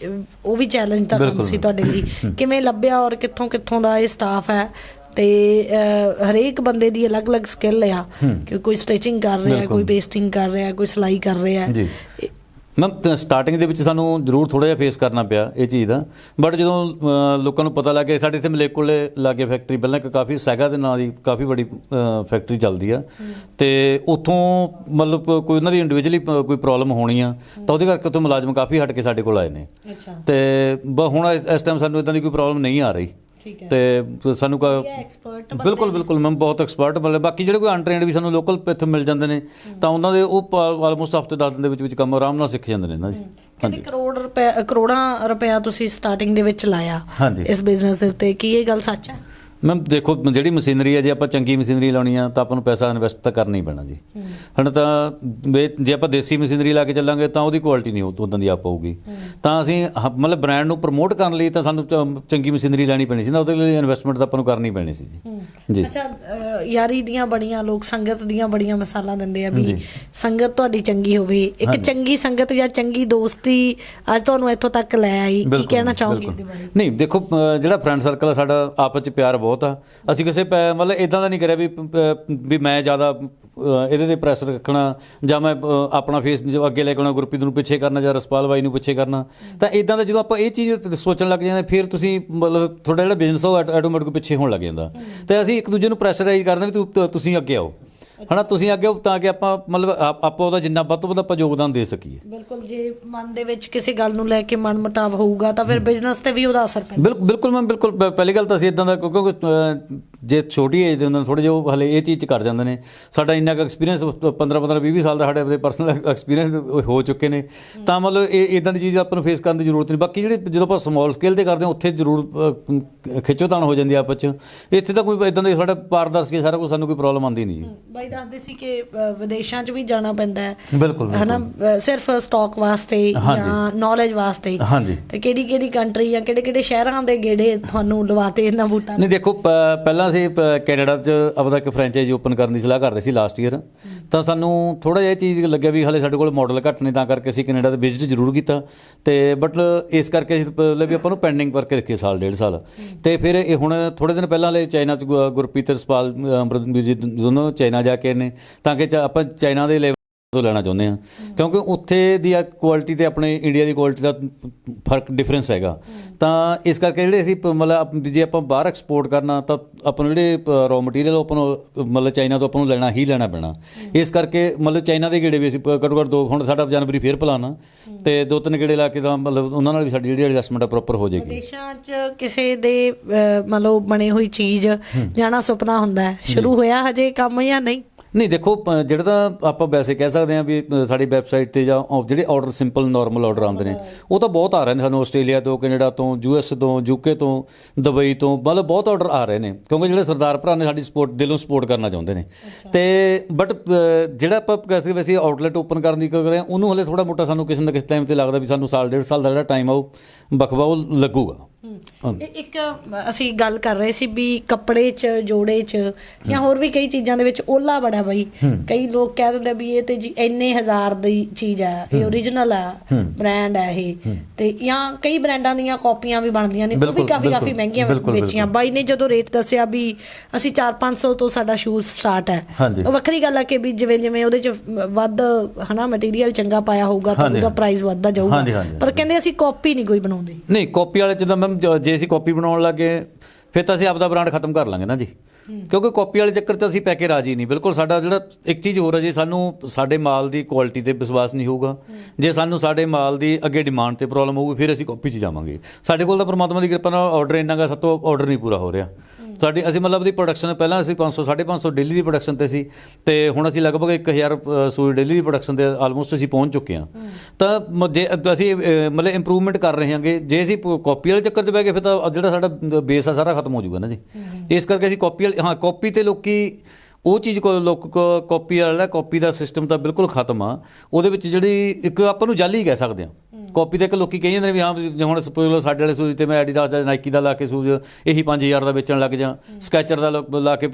ਉਹ ਵੀ ਚੈਲੰਜ ਦਾ ਕੰਮ। ਸੀ ਤੁਹਾਡੇ ਲਈ। ਕਿਵੇਂ ਲੱਭਿਆ ਔਰ ਕਿੱਥੋਂ ਕਿੱਥੋਂ ਦਾ ਇਹ ਸਟਾਫ ਹੈ? ਤੇ ਹਰੇਕ ਬੰਦੇ ਦੀ ਅਲੱਗ-ਅਲੱਗ ਸਕਿੱਲ ਆ। ਕਿ ਕੋਈ ਸਟਿਚਿੰਗ ਕਰ ਰਿਹਾ। ਕੋਈ ਪੇਸਟਿੰਗ ਕਰ ਰਿਹਾ ਕੋਈ ਸਿਲਾਈ ਕਰ ਰਿਹਾ। ਮੈਂ ਸਟਾਰਟਿੰਗ ਦੇ ਵਿੱਚ ਸਾਨੂੰ ਜ਼ਰੂਰ ਥੋੜਾ ਜਿਹਾ ਫੇਸ ਕਰਨਾ ਪਿਆ ਇਹ ਚੀਜ਼ ਦਾ। ਬਟ ਜਦੋਂ ਲੋਕਾਂ ਨੂੰ ਪਤਾ ਲੱਗ ਗਿਆ ਸਾਡੇ ਇੱਥੇ ਮਲੇਕੋਲੇ ਲਾਗੇ ਫੈਕਟਰੀ ਪਹਿਲਾਂ ਇੱਕ ਕਾਫੀ ਸੈਗਾ ਦੇ ਨਾਂ ਦੀ ਕਾਫੀ ਬੜੀ ਫੈਕਟਰੀ ਚੱਲਦੀ ਆ। ਤੇ ਉੱਥੋਂ ਮਤਲਬ ਕੋਈ ਉਹਨਾਂ ਦੀ ਇੰਡੀਵਿਜੂਅਲੀ ਕੋਈ ਪ੍ਰੋਬਲਮ ਹੋਣੀ ਆ ਤਾਂ ਉਹਦੇ ਕਰਕੇ ਉੱਥੋਂ ਮੁਲਾਜ਼ਮ ਕਾਫੀ ਹਟ ਕੇ ਸਾਡੇ ਕੋਲ ਆਏ ਨੇ। ਅੱਛਾ। ਤੇ ਹੁਣ ਇਸ ਟਾਈਮ ਸਾਨੂੰ ਇਦਾਂ ਦੀ ਕੋਈ ਪ੍ਰੋਬਲਮ ਨਹੀਂ ਆ ਰਹੀ। ਠੀਕ ਹੈ। ਤੇ ਸਾਨੂੰ ਕਾ ਐਕਸਪਰਟ ਬਿਲਕੁਲ ਬਿਲਕੁਲ ਮੈਂ ਬਹੁਤ ਐਕਸਪਰਟ ਮਤਲਬ ਬਾਕੀ ਜਿਹੜੇ ਕੋਈ ਅਨਟ੍ਰੇਨਡ ਵੀ ਸਾਨੂੰ ਲੋਕਲ ਇੱਥੇ ਮਿਲ ਜਾਂਦੇ ਨੇ ਤਾਂ ਉਹਨਾਂ ਦੇ ਉਹ ਆਲਮੋਸਟ ਹਫ਼ਤੇ 10 ਦਿਨ ਦੇ ਵਿੱਚ ਵਿੱਚ ਕੰਮ ਆਰਾਮ ਨਾਲ ਸਿੱਖ ਜਾਂਦੇ ਨੇ ਨਾ ਜੀ। ਕਹਿੰਦੇ ਕਰੋੜ ਰੁਪਏ ਕਰੋੜਾਂ ਰੁਪਇਆ ਤੁਸੀਂ ਸਟਾਰਟਿੰਗ ਦੇ ਵਿੱਚ ਲਾਇਆ। ਇਸ ਬਿਜ਼ਨਸ ਦੇ ਉੱਤੇ। ਕੀ ਇਹ ਗੱਲ ਸੱਚ ਹੈ? ਮੈਮ ਦੇਖੋ ਜਿਹੜੀ ਮਸ਼ੀਨਰੀ ਹੈ ਜੇ ਆਪਾਂ ਚੰਗੀ ਮਸ਼ੀਨਰੀ ਲਾਉਣੀ ਆ ਤਾਂ ਆਪਾਂ ਨੂੰ ਪੈਸਾ ਇਨਵੈਸਟ ਤਾਂ ਕਰਨਾ ਹੀ ਪੈਣਾ ਜੀ। ਹੁਣ ਤਾਂ ਜੇ ਆਪਾਂ ਦੇਸੀ ਮਸ਼ੀਨਰੀ ਲਾ ਕੇ ਚੱਲਾਂਗੇ ਤਾਂ ਉਹਦੀ ਕੁਆਲਿਟੀ ਨਹੀਂ ਉਦੋਂ ਦੀ ਆ ਪਾਊਗੀ ਤਾਂ ਅਸੀਂ ਮਤਲਬ ਬ੍ਰਾਂਡ ਨੂੰ ਪ੍ਰਮੋਟ ਕਰਨ ਲਈ ਤਾਂ ਸਾਨੂੰ ਚੰਗੀ ਮਸ਼ੀਨਰੀ ਲੈਣੀ ਪੈਣੀ ਸੀ ਨਾ ਉਹਦੇ ਲਈ ਇਨਵੈਸਟਮੈਂਟ ਤਾਂ ਆਪਾਂ ਨੂੰ ਕਰਨੀ ਪੈਣੀ ਸੀ ਜੀ। ਜੀ। ਅੱਛਾ ਯਾਰੀ ਦੀਆਂ ਬੜੀਆਂ ਲੋਕ ਸੰਗਤ ਦੀਆਂ ਬੜੀਆਂ ਮਿਸਾਲਾਂ ਦਿੰਦੇ ਆ ਵੀ ਸੰਗਤ ਤੁਹਾਡੀ ਚੰਗੀ ਹੋਵੇ। ਇੱਕ ਚੰਗੀ ਸੰਗਤ ਜਾਂ ਚੰਗੀ ਦੋਸਤੀ ਅੱਜ ਤੁਹਾਨੂੰ ਇੱਥੋਂ ਤੱਕ ਲੈ ਆਈ। ਕੀ ਕਹਿਣਾ ਚਾਹੋਗੇ ਬਿਲਕੁਲ। ਇਹਦੇ ਬਾਰੇ? ਨਹੀਂ ਦੇਖੋ ਜਿਹੜਾ ਫਰੈਂਡ ਸਰਕਲ ਆ ਸਾਡਾ ਆਪਸ ਚ ਪਿਆਰ ਬਹੁਤ ਆ। ਅਸੀਂ ਕਿਸੇ ਮਤਲਬ ਇਦਾਂ ਦਾ ਨਹੀਂ ਕਰਿਆ ਵੀ ਵੀ ਮੈਂ ਜ਼ਿਆਦਾ ਇਹਦੇ ਤੇ ਪ੍ਰੈਸ਼ਰ ਰੱਖਣਾ ਜਾਂ ਮੈਂ ਆਪਣਾ ਫੇਸ ਅੱਗੇ ਲੈ ਕੇ ਆਉਣਾ ਗੁਰਪ੍ਰੀਤ ਨੂੰ ਪਿੱਛੇ ਕਰਨਾ ਜਾਂ ਰਸਪਾਲ ਬਾਈ ਨੂੰ ਪਿੱਛੇ ਕਰਨਾ। ਤਾਂ ਇਦਾਂ ਦਾ ਜਦੋਂ ਆਪਾਂ ਇਹ ਚੀਜ਼ ਸੋਚਣ ਲੱਗ ਜਾਂਦੇ ਫਿਰ ਤੁਸੀਂ ਮਤਲਬ ਤੁਹਾਡਾ ਜਿਹੜਾ ਬਿਜ਼ਨਸ ਉਹ ਆਟੋਮੈਟਿਕ ਪਿੱਛੇ ਹੋਣ ਲੱਗ ਜਾਂਦਾ। ਤੇ ਅਸੀਂ ਇੱਕ ਦੂਜੇ ਨੂੰ ਪ੍ਰੈਸ਼ਰਾਈਜ਼ ਕਰਦੇ ਵੀ ਤੁਸੀਂ ਅੱਗੇ ਆਓ। ਹਨਾ ਤੁਸੀਂ ਅੱਗੇ ਤਾਂ ਕਿ ਆਪਾਂ ਮਤਲਬ ਆਪ- ਆਪਾਂ ਉਹਦਾ ਜਿੰਨਾ ਵੱਧ ਤੋਂ ਵੱਧ ਆਪਾਂ ਯੋਗਦਾਨ ਦੇ ਸਕੀਏ। ਬਿਲਕੁਲ ਜੇ ਮਨ ਦੇ ਵਿੱਚ ਕਿਸੇ ਗੱਲ ਨੂੰ ਲੈ ਕੇ ਮਨ ਮਟਾਵ ਹੋਊਗਾ ਤਾਂ ਫਿਰ ਬਿਜ਼ਨਸ ਤੇ ਵੀ ਉਹਦਾ ਅਸਰ ਪੈਂਦਾ। ਬਿਲਕੁਲ ਬਿਲਕੁਲ ਮੈਂ ਬਿਲਕੁਲ ਪ- ਪਹਿਲੀ ਗੱਲ ਤਾਂ ਅਸੀਂ ਇਦਾਂ ਦਾ ਕਿਉਂਕਿ ਅਹ, ਜੇ ਛੋਟੀ ਏਜ ਦੇ ਹੁੰਦੇ ਥੋੜੇ ਜਿਹਾ ਉਹ ਹਲੇ ਇਹ ਚੀਜ਼ ਕਰ ਜਾਂਦੇ ਨੇ। ਸਾਡਾ ਇੰਨਾ ਕੁ ਐਕਸਪੀਰੀਅੰਸ 15 15 20 20 ਸਾਲ ਦਾ ਸਾਡੇ ਪਰਸਨਲ ਐਕਸਪੀਰੀਅੰਸ ਹੋ ਚੁੱਕੇ ਨੇ। ਤਾਂ ਮਤਲਬ ਇਹ ਇਦਾਂ ਦੀ ਚੀਜ਼ ਆਪਾਂ ਨੂੰ ਫੇਸ ਕਰਨ ਦੀ ਜ਼ਰੂਰਤ ਨਹੀਂ। ਬਾਕੀ ਜਿਹੜੇ ਜਦੋਂ ਆਪਾਂ ਸਮਾਲ ਸਕੇਲ ਤੇ ਕਰਦੇ ਹਾਂ ਉੱਥੇ ਜ਼ਰੂਰ ਖਿੱਚੋਤਾਣ ਹੋ ਜਾਂਦੀ ਆ ਆਪਸ ਚ। ਇੱਥੇ ਤਾਂ ਕੋਈ ਇਦਾਂ ਦੇ ਸਾਡਾ ਪਾਰਦਰਸ਼ੀ ਸਾਰਾ ਕੁਝ ਸਾਨੂੰ ਕੋਈ ਪ੍ਰੋਬਲਮ ਆਉਂਦੀ ਨਹੀਂ ਜੀ। ਬਾਈ ਦੱਸਦੇ ਸੀ ਕਿ ਵਿਦੇਸ਼ਾਂ 'ਚ ਵੀ ਜਾਣਾ ਪੈਂਦਾ ਹੈ। ਬਿਲਕੁਲ ਹਨਾ ਸਿਰਫ ਸਟਾਕ ਵਾਸਤੇ। ਜਾਂ ਨੌਲੇਜ ਵਾਸਤੇ। ਤੇ ਕਿਹੜੀ ਕਿਹੜੀ ਕੰਟਰੀ ਜਾਂ ਕਿਹੜੇ ਕਿਹੜੇ ਸ਼ਹਿਰਾਂ ਦੇ ਗੇੜੇ ਤੁਹਾਨੂੰ ਲਵਾਤੇ ਇਹਨਾਂ ਬੂਟਾਂ ਨੇ? ਦੇਖੋ ਪਹਿਲਾਂ ਅਸੀਂ ਪ- ਕੈਨੇਡਾ 'ਚ ਆਪਦਾ ਇੱਕ ਫਰੈਂਚਾਈਜ਼ੀ ਓਪਨ ਕਰਨ ਦੀ ਸਲਾਹ ਕਰ ਰਹੇ ਸੀ ਲਾਸਟ ਈਅਰ ਤਾਂ ਸਾਨੂੰ ਥੋੜਾ ਜਿਹਾ ਇਹ ਚੀਜ਼ ਲੱਗਿਆ ਵੀ ਹਲੇ ਸਾਡੇ ਕੋਲ ਮਾਡਲ ਘੱਟ ਨੇ, ਤਾਂ ਕਰਕੇ ਅਸੀਂ ਕੈਨੇਡਾ ਦੇ ਵਿਜ਼ਿਟ ਜ਼ਰੂਰ ਕੀਤਾ। ਤੇ ਬਟ ਇਸ ਕਰਕੇ ਅਸੀਂ ਮਤਲਬ ਵੀ ਆਪਾਂ ਨੂੰ ਪੈਂਡਿੰਗ ਕਰਕੇ ਰੱਖੇ ਸਾਲ, ਡੇਢ ਸਾਲ। ਤੇ ਫਿਰ ਇਹ ਹੁਣ ਥੋੜੇ ਦਿਨ ਪਹਿਲਾਂ ਹਲੇ ਚਾਈਨਾ 'ਚ ਗੁਰਪ੍ਰੀਤ ਤੇ ਰਸਪਾਲ ਅਮਰਤ ਜੀ ਦੋਨੋਂ ਚਾਈਨਾ ਜਾ ਕੇ ਨੇ। ਤਾਂ ਕਿ ਚ- ਆਪਾਂ ਚਾਈਨਾ ਦੇ ਲੈਵਲ ਤੋਂ ਲੈਣਾ ਚਾਹੁੰਦੇ ਆ ਕਿਉਂਕਿ ਉੱਥੇ ਦੀ ਕੁਆਲਿਟੀ ਤੇ ਆਪਣੇ ਇੰਡੀਆ ਦੀ ਕੁਆਲਿਟੀ ਦਾ ਫ਼ਰਕ ਡਿਫਰੈਂਸ ਹੈਗਾ। ਤਾਂ ਇਸ ਕਰਕੇ ਜਿਹੜੇ ਅਸੀਂ ਮਤਲਬ ਜੇ ਆਪਾਂ ਬਾਹਰ ਐਕਸਪੋਰਟ ਕਰਨਾ ਤਾਂ ਆਪਾਂ ਨੂੰ ਜਿਹੜੇ ਰॉ ਮਟੀਰੀਅਲ ਆਪਾਂ ਨੂੰ ਮਤਲਬ ਚਾਈਨਾ ਤੋਂ ਆਪਾਂ ਨੂੰ ਲੈਣਾ ਹੀ ਲੈਣਾ ਪੈਣਾ। ਇਸ ਕਰਕੇ ਮਤਲਬ ਚਾਈਨਾ ਦੇ ਗੇੜੇ ਵੀ ਅਸੀਂ ਘੱਟੋ ਘੱਟ ਦੋ ਹੁਣ ਸਾਡਾ ਜਨਵਰੀ ਫੇਰ ਪਲਾਨ ਤੇ ਦੋ ਤਿੰਨ ਗੇੜੇ ਲਾ ਕੇ ਤਾਂ ਮਤਲਬ ਉਹਨਾਂ ਨਾਲ ਵੀ ਸਾਡੀ ਜਿਹੜੀ ਐਡਜਸਟਮੈਂਟ ਆ ਪ੍ਰੋਪਰ ਹੋ ਜਾਏਗੀ। ਵਿਦੇਸ਼ਾਂ 'ਚ ਕਿਸੇ ਦੇ ਲਓ ਬਣੇ ਹੋਈ ਚੀਜ਼ ਜਾਣਾ ਸੁਪਨਾ ਹੁੰਦਾ ਹੈ। ਸ਼ੁਰੂ ਹੋਇਆ ਹਜੇ ਕੰਮ ਜਾਂ ਨਹੀਂ? ਨਹੀਂ ਦੇਖੋ ਪ- ਜਿਹੜਾ ਤਾਂ ਆਪਾਂ ਵੈਸੇ ਕਹਿ ਸਕਦੇ ਹਾਂ ਵੀ ਅ, ਸਾਡੀ ਵੈਬਸਾਈਟ ਤੇ ਜਾਂ ਉਹ ਜਿਹੜੇ ਆਰਡਰ ਸਿੰਪਲ ਨਾਰਮਲ ਆਰਡਰ ਆਉਂਦੇ ਨੇ ਉਹ ਤਾਂ ਬਹੁਤ ਆ ਰਹੇ ਨੇ ਸਾਨੂੰ ਆਸਟ੍ਰੇਲੀਆ ਤੋਂ ਕੈਨੇਡਾ ਤੋਂ ਯੂਐਸ ਤੋਂ ਯੂਕੇ ਤੋਂ ਦੁਬਈ ਤੋਂ ਮਤਲਬ ਬਹੁਤ ਆਰਡਰ ਆ ਰਹੇ ਨੇ ਕਿਉਂਕਿ ਜਿਹੜੇ ਸਰਦਾਰ ਭਰਾ ਨੇ ਸਾਡੀ ਸਪੋਰਟ ਦਿਲੋਂ ਸਪੋਰਟ ਕਰਨਾ ਚਾਹੁੰਦੇ ਨੇ। ਤੇ ਬਟ ਜਿਹੜਾ ਆਪਾਂ ਕਹਿੰਦੇ ਵੈਸੇ ਆਊਟਲੈਟ ਓਪਨ ਕਰਨ ਦੀ ਕਰ ਰਹੇ ਹਾਂ ਉਹਨੂੰ ਹਲੇ ਥੋੜਾ ਮੋਟਾ ਸਾਨੂੰ ਕਿਸੇ ਨਾ ਕਿਸੇ ਟਾਈਮ ਤੇ ਲੱਗਦਾ ਵੀ ਸਾਨੂੰ ਸਾਲ ਡੇਢ ਸਾਲ ਦਾ ਜਿਹੜਾ ਟਾਈਮ ਆ ਉਹ ਬਖਵਾ ਉਹ ਲੱਗੂਗਾ। ਇਹ ਇੱਕ ਅਸੀਂ ਗੱਲ ਕਰ ਰਹੇ ਸੀ ਵੀ ਕੱਪੜੇ 'ਚ ਜੋੜੇ 'ਚ ਜਾਂ ਹੋਰ ਵੀ ਕਈ ਚੀਜ਼ਾਂ ਦੇ ਵਿੱਚ ਓਲਾ ਬੜਾ ਬਈ। ਕਈ ਲੋਕ ਕਹਿ ਦਿੰਦੇ ਆ ਵੀ ਇਹ ਤੇ ਜੀ ਇੰਨੇ ਹਜ਼ਾਰ ਦੀ ਚੀਜ਼ ਹੈ। ਇਹ ਓਰੀਜਨਲ ਹੈ। ਬ੍ਰਾਂਡ ਹੈ ਇਹ। ਤੇ ਜਾਂ ਕਈ ਬ੍ਰਾਂਡਾਂ ਦੀਆਂ ਕਾਪੀਆਂ ਵੀ ਬਣਦੀਆਂ ਨੇ ਉਹ ਵੀ ਕਾਫੀ ਕਾਫੀ ਮਹਿੰਗੀਆਂ ਵੇਚੀਆਂ। ਬਾਈ ਨੇ ਜਦੋਂ ਰੇਟ ਦੱਸਿਆ ਵੀ ਅਸੀਂ 4-500 ਤੋਂ ਸਾਡਾ ਸ਼ੂਜ਼ ਸਟਾਰਟ ਹੈ। ਉਹ ਵੱਖਰੀ ਗੱਲ ਹੈ ਕਿ ਵੀ ਜਿਵੇਂ ਜਿਵੇਂ ਉਹਦੇ 'ਚ ਵੱਧ ਹਨਾ ਮਟੀਰੀਅਲ ਚੰਗਾ ਪਾਇਆ ਹੋਊਗਾ ਤਾਂ ਉਹਦਾ। ਪ੍ਰਾਈਸ ਵੱਧਦਾ ਜਾਊਗਾ। ਪਰ ਕਹਿੰਦੇ ਅਸੀਂ ਕਾਪੀ ਨਹੀਂ ਕੋਈ ਬਣਾਉਂਦੇ। ਨਹੀਂ ਕਾਪੀ ਵਾਲੇ ਚ ਤਾਂ ਮੈਮ ਜੇ ਅਸੀਂ ਕਾਪੀ ਬਣਾਉਣ ਲੱਗੇ ਫਿਰ ਤਾਂ ਅਸੀਂ ਆਪਦਾ ਬ੍ਰਾਂਡ ਖਤਮ ਕਰ ਲਾਂਗੇ ਨਾ ਜੀ। ਕਿਉਂਕਿ ਕਾਪੀ ਵਾਲੇ ਚੱਕਰ 'ਚ ਅਸੀਂ ਪੈ ਕੇ ਰਾਜੀ ਨਹੀਂ। ਬਿਲਕੁਲ ਸਾਡਾ ਜਿਹੜਾ ਇੱਕ ਚੀਜ਼ ਹੋਰ ਹੈ ਜੀ ਸਾਨੂੰ ਸਾਡੇ ਮਾਲ ਦੀ ਕੁਆਲਿਟੀ ਤੇ ਵਿਸ਼ਵਾਸ ਨਹੀਂ ਹੋਊਗਾ ਜੇ ਸਾਨੂੰ ਸਾਡੇ ਮਾਲ ਦੀ ਅੱਗੇ ਡਿਮਾਂਡ ਤੇ ਪ੍ਰੋਬਲਮ ਹੋਊਗੀ ਫਿਰ ਅਸੀਂ ਕਾਪੀ 'ਚ ਜਾਵਾਂਗੇ। ਸਾਡੇ ਕੋਲ ਤਾਂ ਪਰਮਾਤਮਾ ਦੀ ਕਿਰਪਾ ਨਾਲ ਆਰਡਰ ਇੰਨਾ ਗਾ ਸਾਤੋਂ ਆਰਡਰ ਨਹੀਂ ਪੂਰਾ ਹੋ ਰਿਹਾ। ਸਾਡੀ ਅਸੀਂ ਮਤਲਬ ਦੀ ਪ੍ਰੋਡਕਸ਼ਨ ਪਹਿਲਾਂ ਅਸੀਂ 500 550 ਡੇਲੀ ਦੀ ਪ੍ਰੋਡਕਸ਼ਨ ਤੇ ਸੀ ਤੇ ਹੁਣ ਅਸੀਂ ਲਗਭਗ 1000 ਅ, ਸੂਈ ਡੇਲੀ ਦੀ ਪ੍ਰੋਡਕਸ਼ਨ ਤੇ ਆਲਮੋਸਟ ਅਸੀਂ ਪਹੁੰਚ ਚੁੱਕੇ ਹਾਂ। ਤਾਂ ਜੇ ਅਸੀਂ ਮਤਲਬ ਇੰਪਰੂਵਮੈਂਟ ਕਰ ਰਹੇ ਹਾਂਗੇ ਜੇ ਅਸੀਂ ਕਾਪੀ ਵਾਲੇ ਚੱਕਰ 'ਚ ਬਹਿ ਗਏ ਫਿਰ ਤਾਂ ਜਿਹੜਾ ਸਾਡਾ ਬੇਸ ਆ ਸਾਰਾ ਖਤਮ ਹੋ ਜਾਊਗਾ ਨਾ ਜੀ। ਇਸ ਕਰਕੇ ਅਸੀਂ ਕਾਪੀ ਵਾਲੇ ਹਾਂ ਕਾਪੀ ਤੇ ਲੋਕੀ ਉਹ ਚੀਜ਼ ਕੋ ਲੋਕ ਕਾਪੀ ਵਾਲਾ ਕਾਪੀ ਦਾ ਸਿਸਟਮ ਤਾਂ ਬਿਲਕੁਲ ਖਤਮ ਆ। ਉਹਦੇ ਵਿੱਚ ਜਿਹੜੀ ਇੱਕ ਆਪਾਂ ਨੂੰ ਜਾਲੀ ਕਹਿ ਸਕਦੇ ਹਾਂ। ਕਾਪੀ ਤੇ ਇੱਕ ਲੋਕੀ ਕਹੀ ਜਾਂਦੇ ਨੇ ਵੀ ਹਾਂ ਵੀ ਹੁਣ ਸਪੋਜ਼ ਸਾਡੇ ਵਾਲੇ ਸੂਜ ਤੇ ਮੈਂ ਐਡੀਦਾਸ ਦਾ ਨਾਈਕੀ ਦਾ ਲਾ ਕੇ ਸੂਜ ਇਹੀ 5000 ਦਾ ਵੇਚਣ ਲੱਗ ਜਾ। ਸਕੈਚਰ ਦਾ ਲਾ- ਕੇ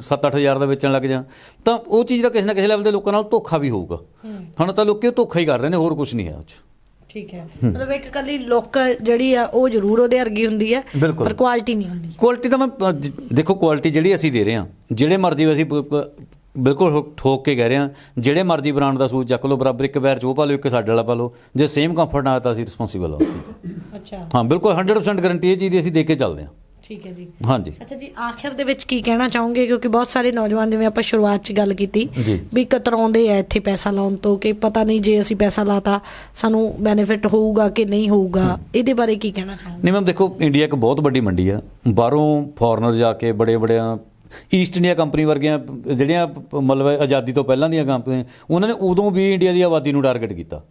7-8000 ਦਾ ਵੇਚਣ ਲੱਗ ਜਾ। ਤਾਂ ਉਹ ਚੀਜ਼ ਦਾ ਕਿਸੇ ਨਾ ਕਿਸੇ ਲੈਵਲ ਦੇ ਲੋਕਾਂ ਨਾਲ ਧੋਖਾ ਵੀ ਹੋਊਗਾ। ਹੁਣ ਤਾਂ ਲੋਕੀ ਧੋਖਾ ਹੀ ਕਰ ਰਹੇ ਨੇ ਹੋਰ ਕੁਝ ਨਹੀਂ ਹੈ ਉਹ 'ਚ ਠੀਕ ਹੈ। ਮਤਲਬ ਇੱਕ ਕੱਲੀ ਲੁੱਕ ਜਿਹੜੀ ਆ ਉਹ ਜ਼ਰੂਰ ਉਹਦੇ ਵਰਗੀ ਹੁੰਦੀ ਹੈ। ਪਰ ਕੁਆਲਿਟੀ ਨਹੀਂ ਹੁੰਦੀ। ਕੁਆਲਿਟੀ ਤਾਂ ਮੈਂ ਦੇਖੋ ਕੁਆਲਿਟੀ ਜਿਹੜੀ ਅਸੀਂ ਦੇ ਰਹੇ ਹਾਂ ਜਿਹੜੇ ਮਰਜ਼ੀ ਅਸੀਂ ਬਿਲਕੁਲ ਠੋਕ ਕੇ ਕਹਿ ਰਹੇ ਜਿਹੜੇ ਮਰਜ਼ੀ ਬ੍ਰਾਂਡ ਦਾ ਸੂਟ ਚੱਕ ਲਓ ਬਰਾਬਰ ਇੱਕ ਪੈਰ ਉਹ ਪਾ ਲਓ ਇੱਕ ਸਾਡੇ ਵਾਲਾ ਪਾ ਲਓ ਜੇ ਸੇਮ ਕੰਫਰਟ ਆ ਤਾਂ ਅਸੀਂ ਰਿਸਪੌਂਸੀਬਲ ਹਾਂ। ਅੱਛਾ। ਹਾਂ ਬਿਲਕੁਲ 100% ਗਾਰੰਟੀ ਇਹ ਚੀਜ਼ ਦੀ ਅਸੀਂ ਦੇ ਕੇ ਚੱਲਦੇ ਹਾਂ। ਠੀਕ ਹੈ ਜੀ। ਹਾਂਜੀ। ਅੱਛਾ ਜੀ ਆਖਿਰ ਦੇ ਵਿੱਚ ਕੀ ਕਹਿਣਾ ਚਾਹੋਗੇ? ਕਿਉਂਕਿ ਬਹੁਤ ਸਾਰੇ ਨੌਜਵਾਨ ਜਿਵੇਂ ਆਪਾਂ ਸ਼ੁਰੂਆਤ 'ਚ ਗੱਲ ਕੀਤੀ ਜੀ। ਵੀ ਕਤਰਾਉਂਦੇ ਆ ਇੱਥੇ ਪੈਸਾ ਲਾਉਣ ਤੋਂ ਕਿ ਪਤਾ ਨਹੀਂ ਜੇ ਅਸੀਂ ਪੈਸਾ ਲਾਤਾ ਸਾਨੂੰ ਬੈਨੀਫਿਟ ਹੋਊਗਾ ਕਿ ਨਹੀਂ ਹੋਊਗਾ ਇਹਦੇ ਬਾਰੇ ਕੀ ਕਹਿਣਾ ਚਾਹੋਗੇ? ਨਹੀਂ ਮੈਮ ਦੇਖੋ ਇੰਡੀਆ ਇੱਕ ਬਹੁਤ ਵੱਡੀ ਮੰਡੀ ਆ। ਬਾਹਰੋਂ ਫੋਰਨਰ ਜਾ ਕੇ ਬੜੇ ਬੜੇ ਈਸਟ ਇੰਡੀਆ ਕੰਪਨੀ ਵਰਗੀਆਂ ਜਿਹੜੀਆਂ ਮਤਲਬ ਆਜ਼ਾਦੀ ਤੋਂ ਪਹਿਲਾਂ ਦੀਆਂ ਕੰਪਨੀਆਂ ਉਹਨਾਂ ਨੇ ਉਦੋਂ ਵੀ ਇੰਡੀਆ ਦੀ ਆਬਾਦੀ ਨੂੰ ਟਾਰਗੇਟ ਕੀਤਾ।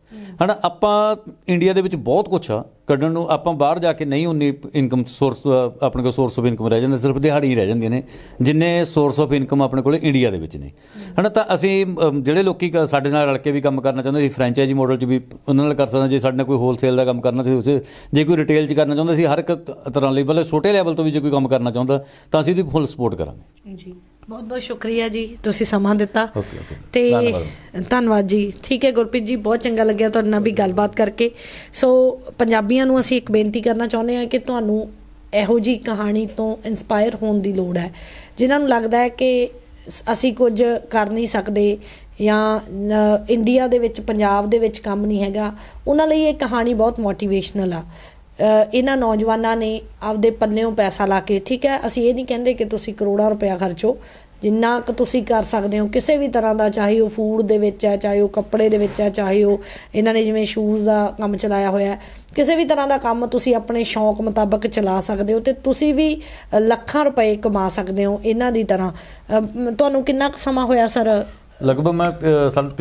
ਹਨਾ ਆਪਾਂ ਇੰਡੀਆ ਦੇ ਵਿੱਚ ਬਹੁਤ ਕੁਝ ਆ। ਕੱਢਣ ਨੂੰ ਆਪਾਂ ਬਾਹਰ ਜਾ ਕੇ ਨਹੀਂ ਉਨੀ ਇਨਕਮ ਸੋਰਸ ਆਪਣੇ ਕੋਲ ਸੋਰਸ ਆਫ ਇਨਕਮ ਰਹਿ ਜਾਂਦਾ, ਸਿਰਫ ਦਿਹਾੜੀ ਹੀ ਰਹਿ ਜਾਂਦੀਆਂ ਨੇ, ਜਿੰਨੇ ਸੋਰਸ ਆਫ ਇਨਕਮ ਆਪਣੇ ਕੋਲ ਇੰਡੀਆ ਦੇ ਵਿੱਚ ਨੇ। ਹਨਾ, ਤਾਂ ਅਸੀਂ ਜਿਹੜੇ ਲੋਕੀ ਕ- ਸਾਡੇ ਨਾਲ ਰਲ ਕੇ ਵੀ ਕੰਮ ਕਰਨਾ ਚਾਹੁੰਦੇ ਸੀ ਫਰੈਂਚਾਈਜ਼ੀ ਮਾਡਲ 'ਚ ਵੀ ਉਹਨਾਂ ਨਾਲ ਕਰ ਸਕਦੇ, ਜੇ ਸਾਡੇ ਨਾਲ ਕੋਈ ਹੋਲਸੇਲ ਦਾ ਕੰਮ ਕਰਨਾ ਸੀ, ਉਸੇ ਜੇ ਕੋਈ ਰਿਟੇਲ 'ਚ ਕਰਨਾ ਚਾਹੁੰਦਾ ਸੀ ਹਰ ਇੱਕ ਤਰ੍ਹਾਂ ਲਈ, ਮਤਲਬ ਛੋਟੇ ਲੈਵਲ ਤੋਂ ਵੀ ਜੇ ਕੋਈ ਕੰਮ ਕਰਨਾ ਚਾਹੁੰਦਾ, ਤਾਂ ਅਸੀਂ ਉਹਦੀ ਫੁੱਲ ਸਪੋਰਟ ਕਰਾਂਗੇ। ਜੀ। ਬਹੁਤ ਬਹੁਤ ਸ਼ੁਕਰੀਆ ਜੀ ਤੁਸੀਂ ਸਮਾਂ ਦਿੱਤਾ। Okay, okay. ਤੇ ਧੰਨਵਾਦ। ਜੀ। ਠੀਕ ਹੈ ਗੁਰਪ੍ਰੀਤ ਜੀ ਬਹੁਤ ਚੰਗਾ ਲੱਗਿਆ ਤੁਹਾਡੇ ਨਾਲ ਵੀ ਗੱਲਬਾਤ ਕਰਕੇ। ਸੋ ਪੰਜਾਬੀਆਂ ਨੂੰ ਅਸੀਂ ਇੱਕ ਬੇਨਤੀ ਕਰਨਾ ਚਾਹੁੰਦੇ ਹਾਂ ਕਿ ਤੁਹਾਨੂੰ ਇਹੋ ਜੀ ਕਹਾਣੀ ਤੋਂ ਇਨਸਪਾਇਰ ਹੋਣ ਦੀ ਲੋੜ ਹੈ ਜਿਨ੍ਹਾਂ ਨੂੰ ਲੱਗਦਾ ਹੈ ਕਿ ਅਸੀਂ ਕੁਝ ਕਰ ਨਹੀਂ ਸਕਦੇ ਜਾਂ ਇੰਡੀਆ ਦੇ ਵਿੱਚ ਪੰਜਾਬ ਦੇ ਵਿੱਚ ਕੰਮ ਨਹੀਂ ਹੈਗਾ। ਉਹਨਾਂ ਲਈ ਇਹ ਕਹਾਣੀ ਬਹੁਤ ਮੋਟੀਵੇਸ਼ਨਲ ਆ। ਇਹਨਾਂ ਨੌਜਵਾਨਾਂ ਨੇ ਆਪਦੇ ਪੱਲਿਓਂ ਪੈਸਾ ਲਾ ਕੇ, ਠੀਕ ਹੈ, ਅਸੀਂ ਇਹ ਨਹੀਂ ਕਹਿੰਦੇ ਕਿ ਤੁਸੀਂ ਕਰੋੜਾਂ ਰੁਪਇਆ ਖਰਚੋ, ਜਿੰਨਾ ਕੁ ਤੁਸੀਂ ਕਰ ਸਕਦੇ ਹੋ, ਕਿਸੇ ਵੀ ਤਰ੍ਹਾਂ ਦਾ, ਚਾਹੇ ਉਹ ਫੂਡ ਦੇ ਵਿੱਚ ਹੈ, ਚਾਹੇ ਉਹ ਕੱਪੜੇ ਦੇ ਵਿੱਚ ਹੈ, ਚਾਹੇ ਉਹ ਇਹਨਾਂ ਨੇ ਜਿਵੇਂ ਸ਼ੂਜ਼ ਦਾ ਕੰਮ ਚਲਾਇਆ ਹੋਇਆ ਕਿਸੇ ਵੀ ਤਰ੍ਹਾਂ ਦਾ ਕੰਮ ਤੁਸੀਂ ਆਪਣੇ ਸ਼ੌਂਕ ਮੁਤਾਬਕ ਚਲਾ ਸਕਦੇ ਹੋ ਤੇ ਤੁਸੀਂ ਵੀ ਲੱਖਾਂ ਰੁਪਏ ਕਮਾ ਸਕਦੇ ਹੋ ਇਹਨਾਂ ਦੀ ਤਰ੍ਹਾਂ। ਤੁਹਾਨੂੰ ਕਿੰਨਾ ਕੁ ਸਮਾਂ ਹੋਇਆ, ਸਰ? ਲਗਭਗ ਮੈਂ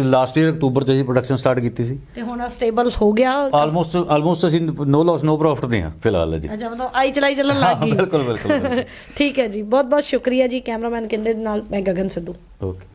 ਲਾਸਟ ਈਅਰ ਅਕਤੂਬਰ 'ਚ ਅਸੀਂ ਪ੍ਰੋਡਕਸ਼ਨ ਸਟਾਰਟ ਕੀਤੀ ਸੀ। ਤੇ ਹੁਣ ਸਟੇਬਲ ਹੋ ਗਿਆ। ਆਲਮੋਸਟ ਆਲਮੋਸਟ ਅਸੀਂ ਨੋ ਲਾਸ ਨੋ ਪ੍ਰੋਫਿਟ ਦੇ ਹਾਂ ਫਿਲਹਾਲ ਜੀ ਅੱਛਾ ਮਤਲਬ ਆਈ ਚਲਾਈ ਚੱਲਣ ਲੱਗ ਗਈ। ਬਿਲਕੁਲ ਬਿਲਕੁਲ [laughs] ਠੀਕ ਹੈ ਜੀ ਬਹੁਤ ਬਹੁਤ ਸ਼ੁਕਰੀਆ ਜੀ ਕੈਮਰਾਮੈਨ ਕਹਿੰਦੇ ਦੇ ਨਾਲ ਮੈਂ ਗਗਨ ਸਿੱਧੂ। ਓਕੇ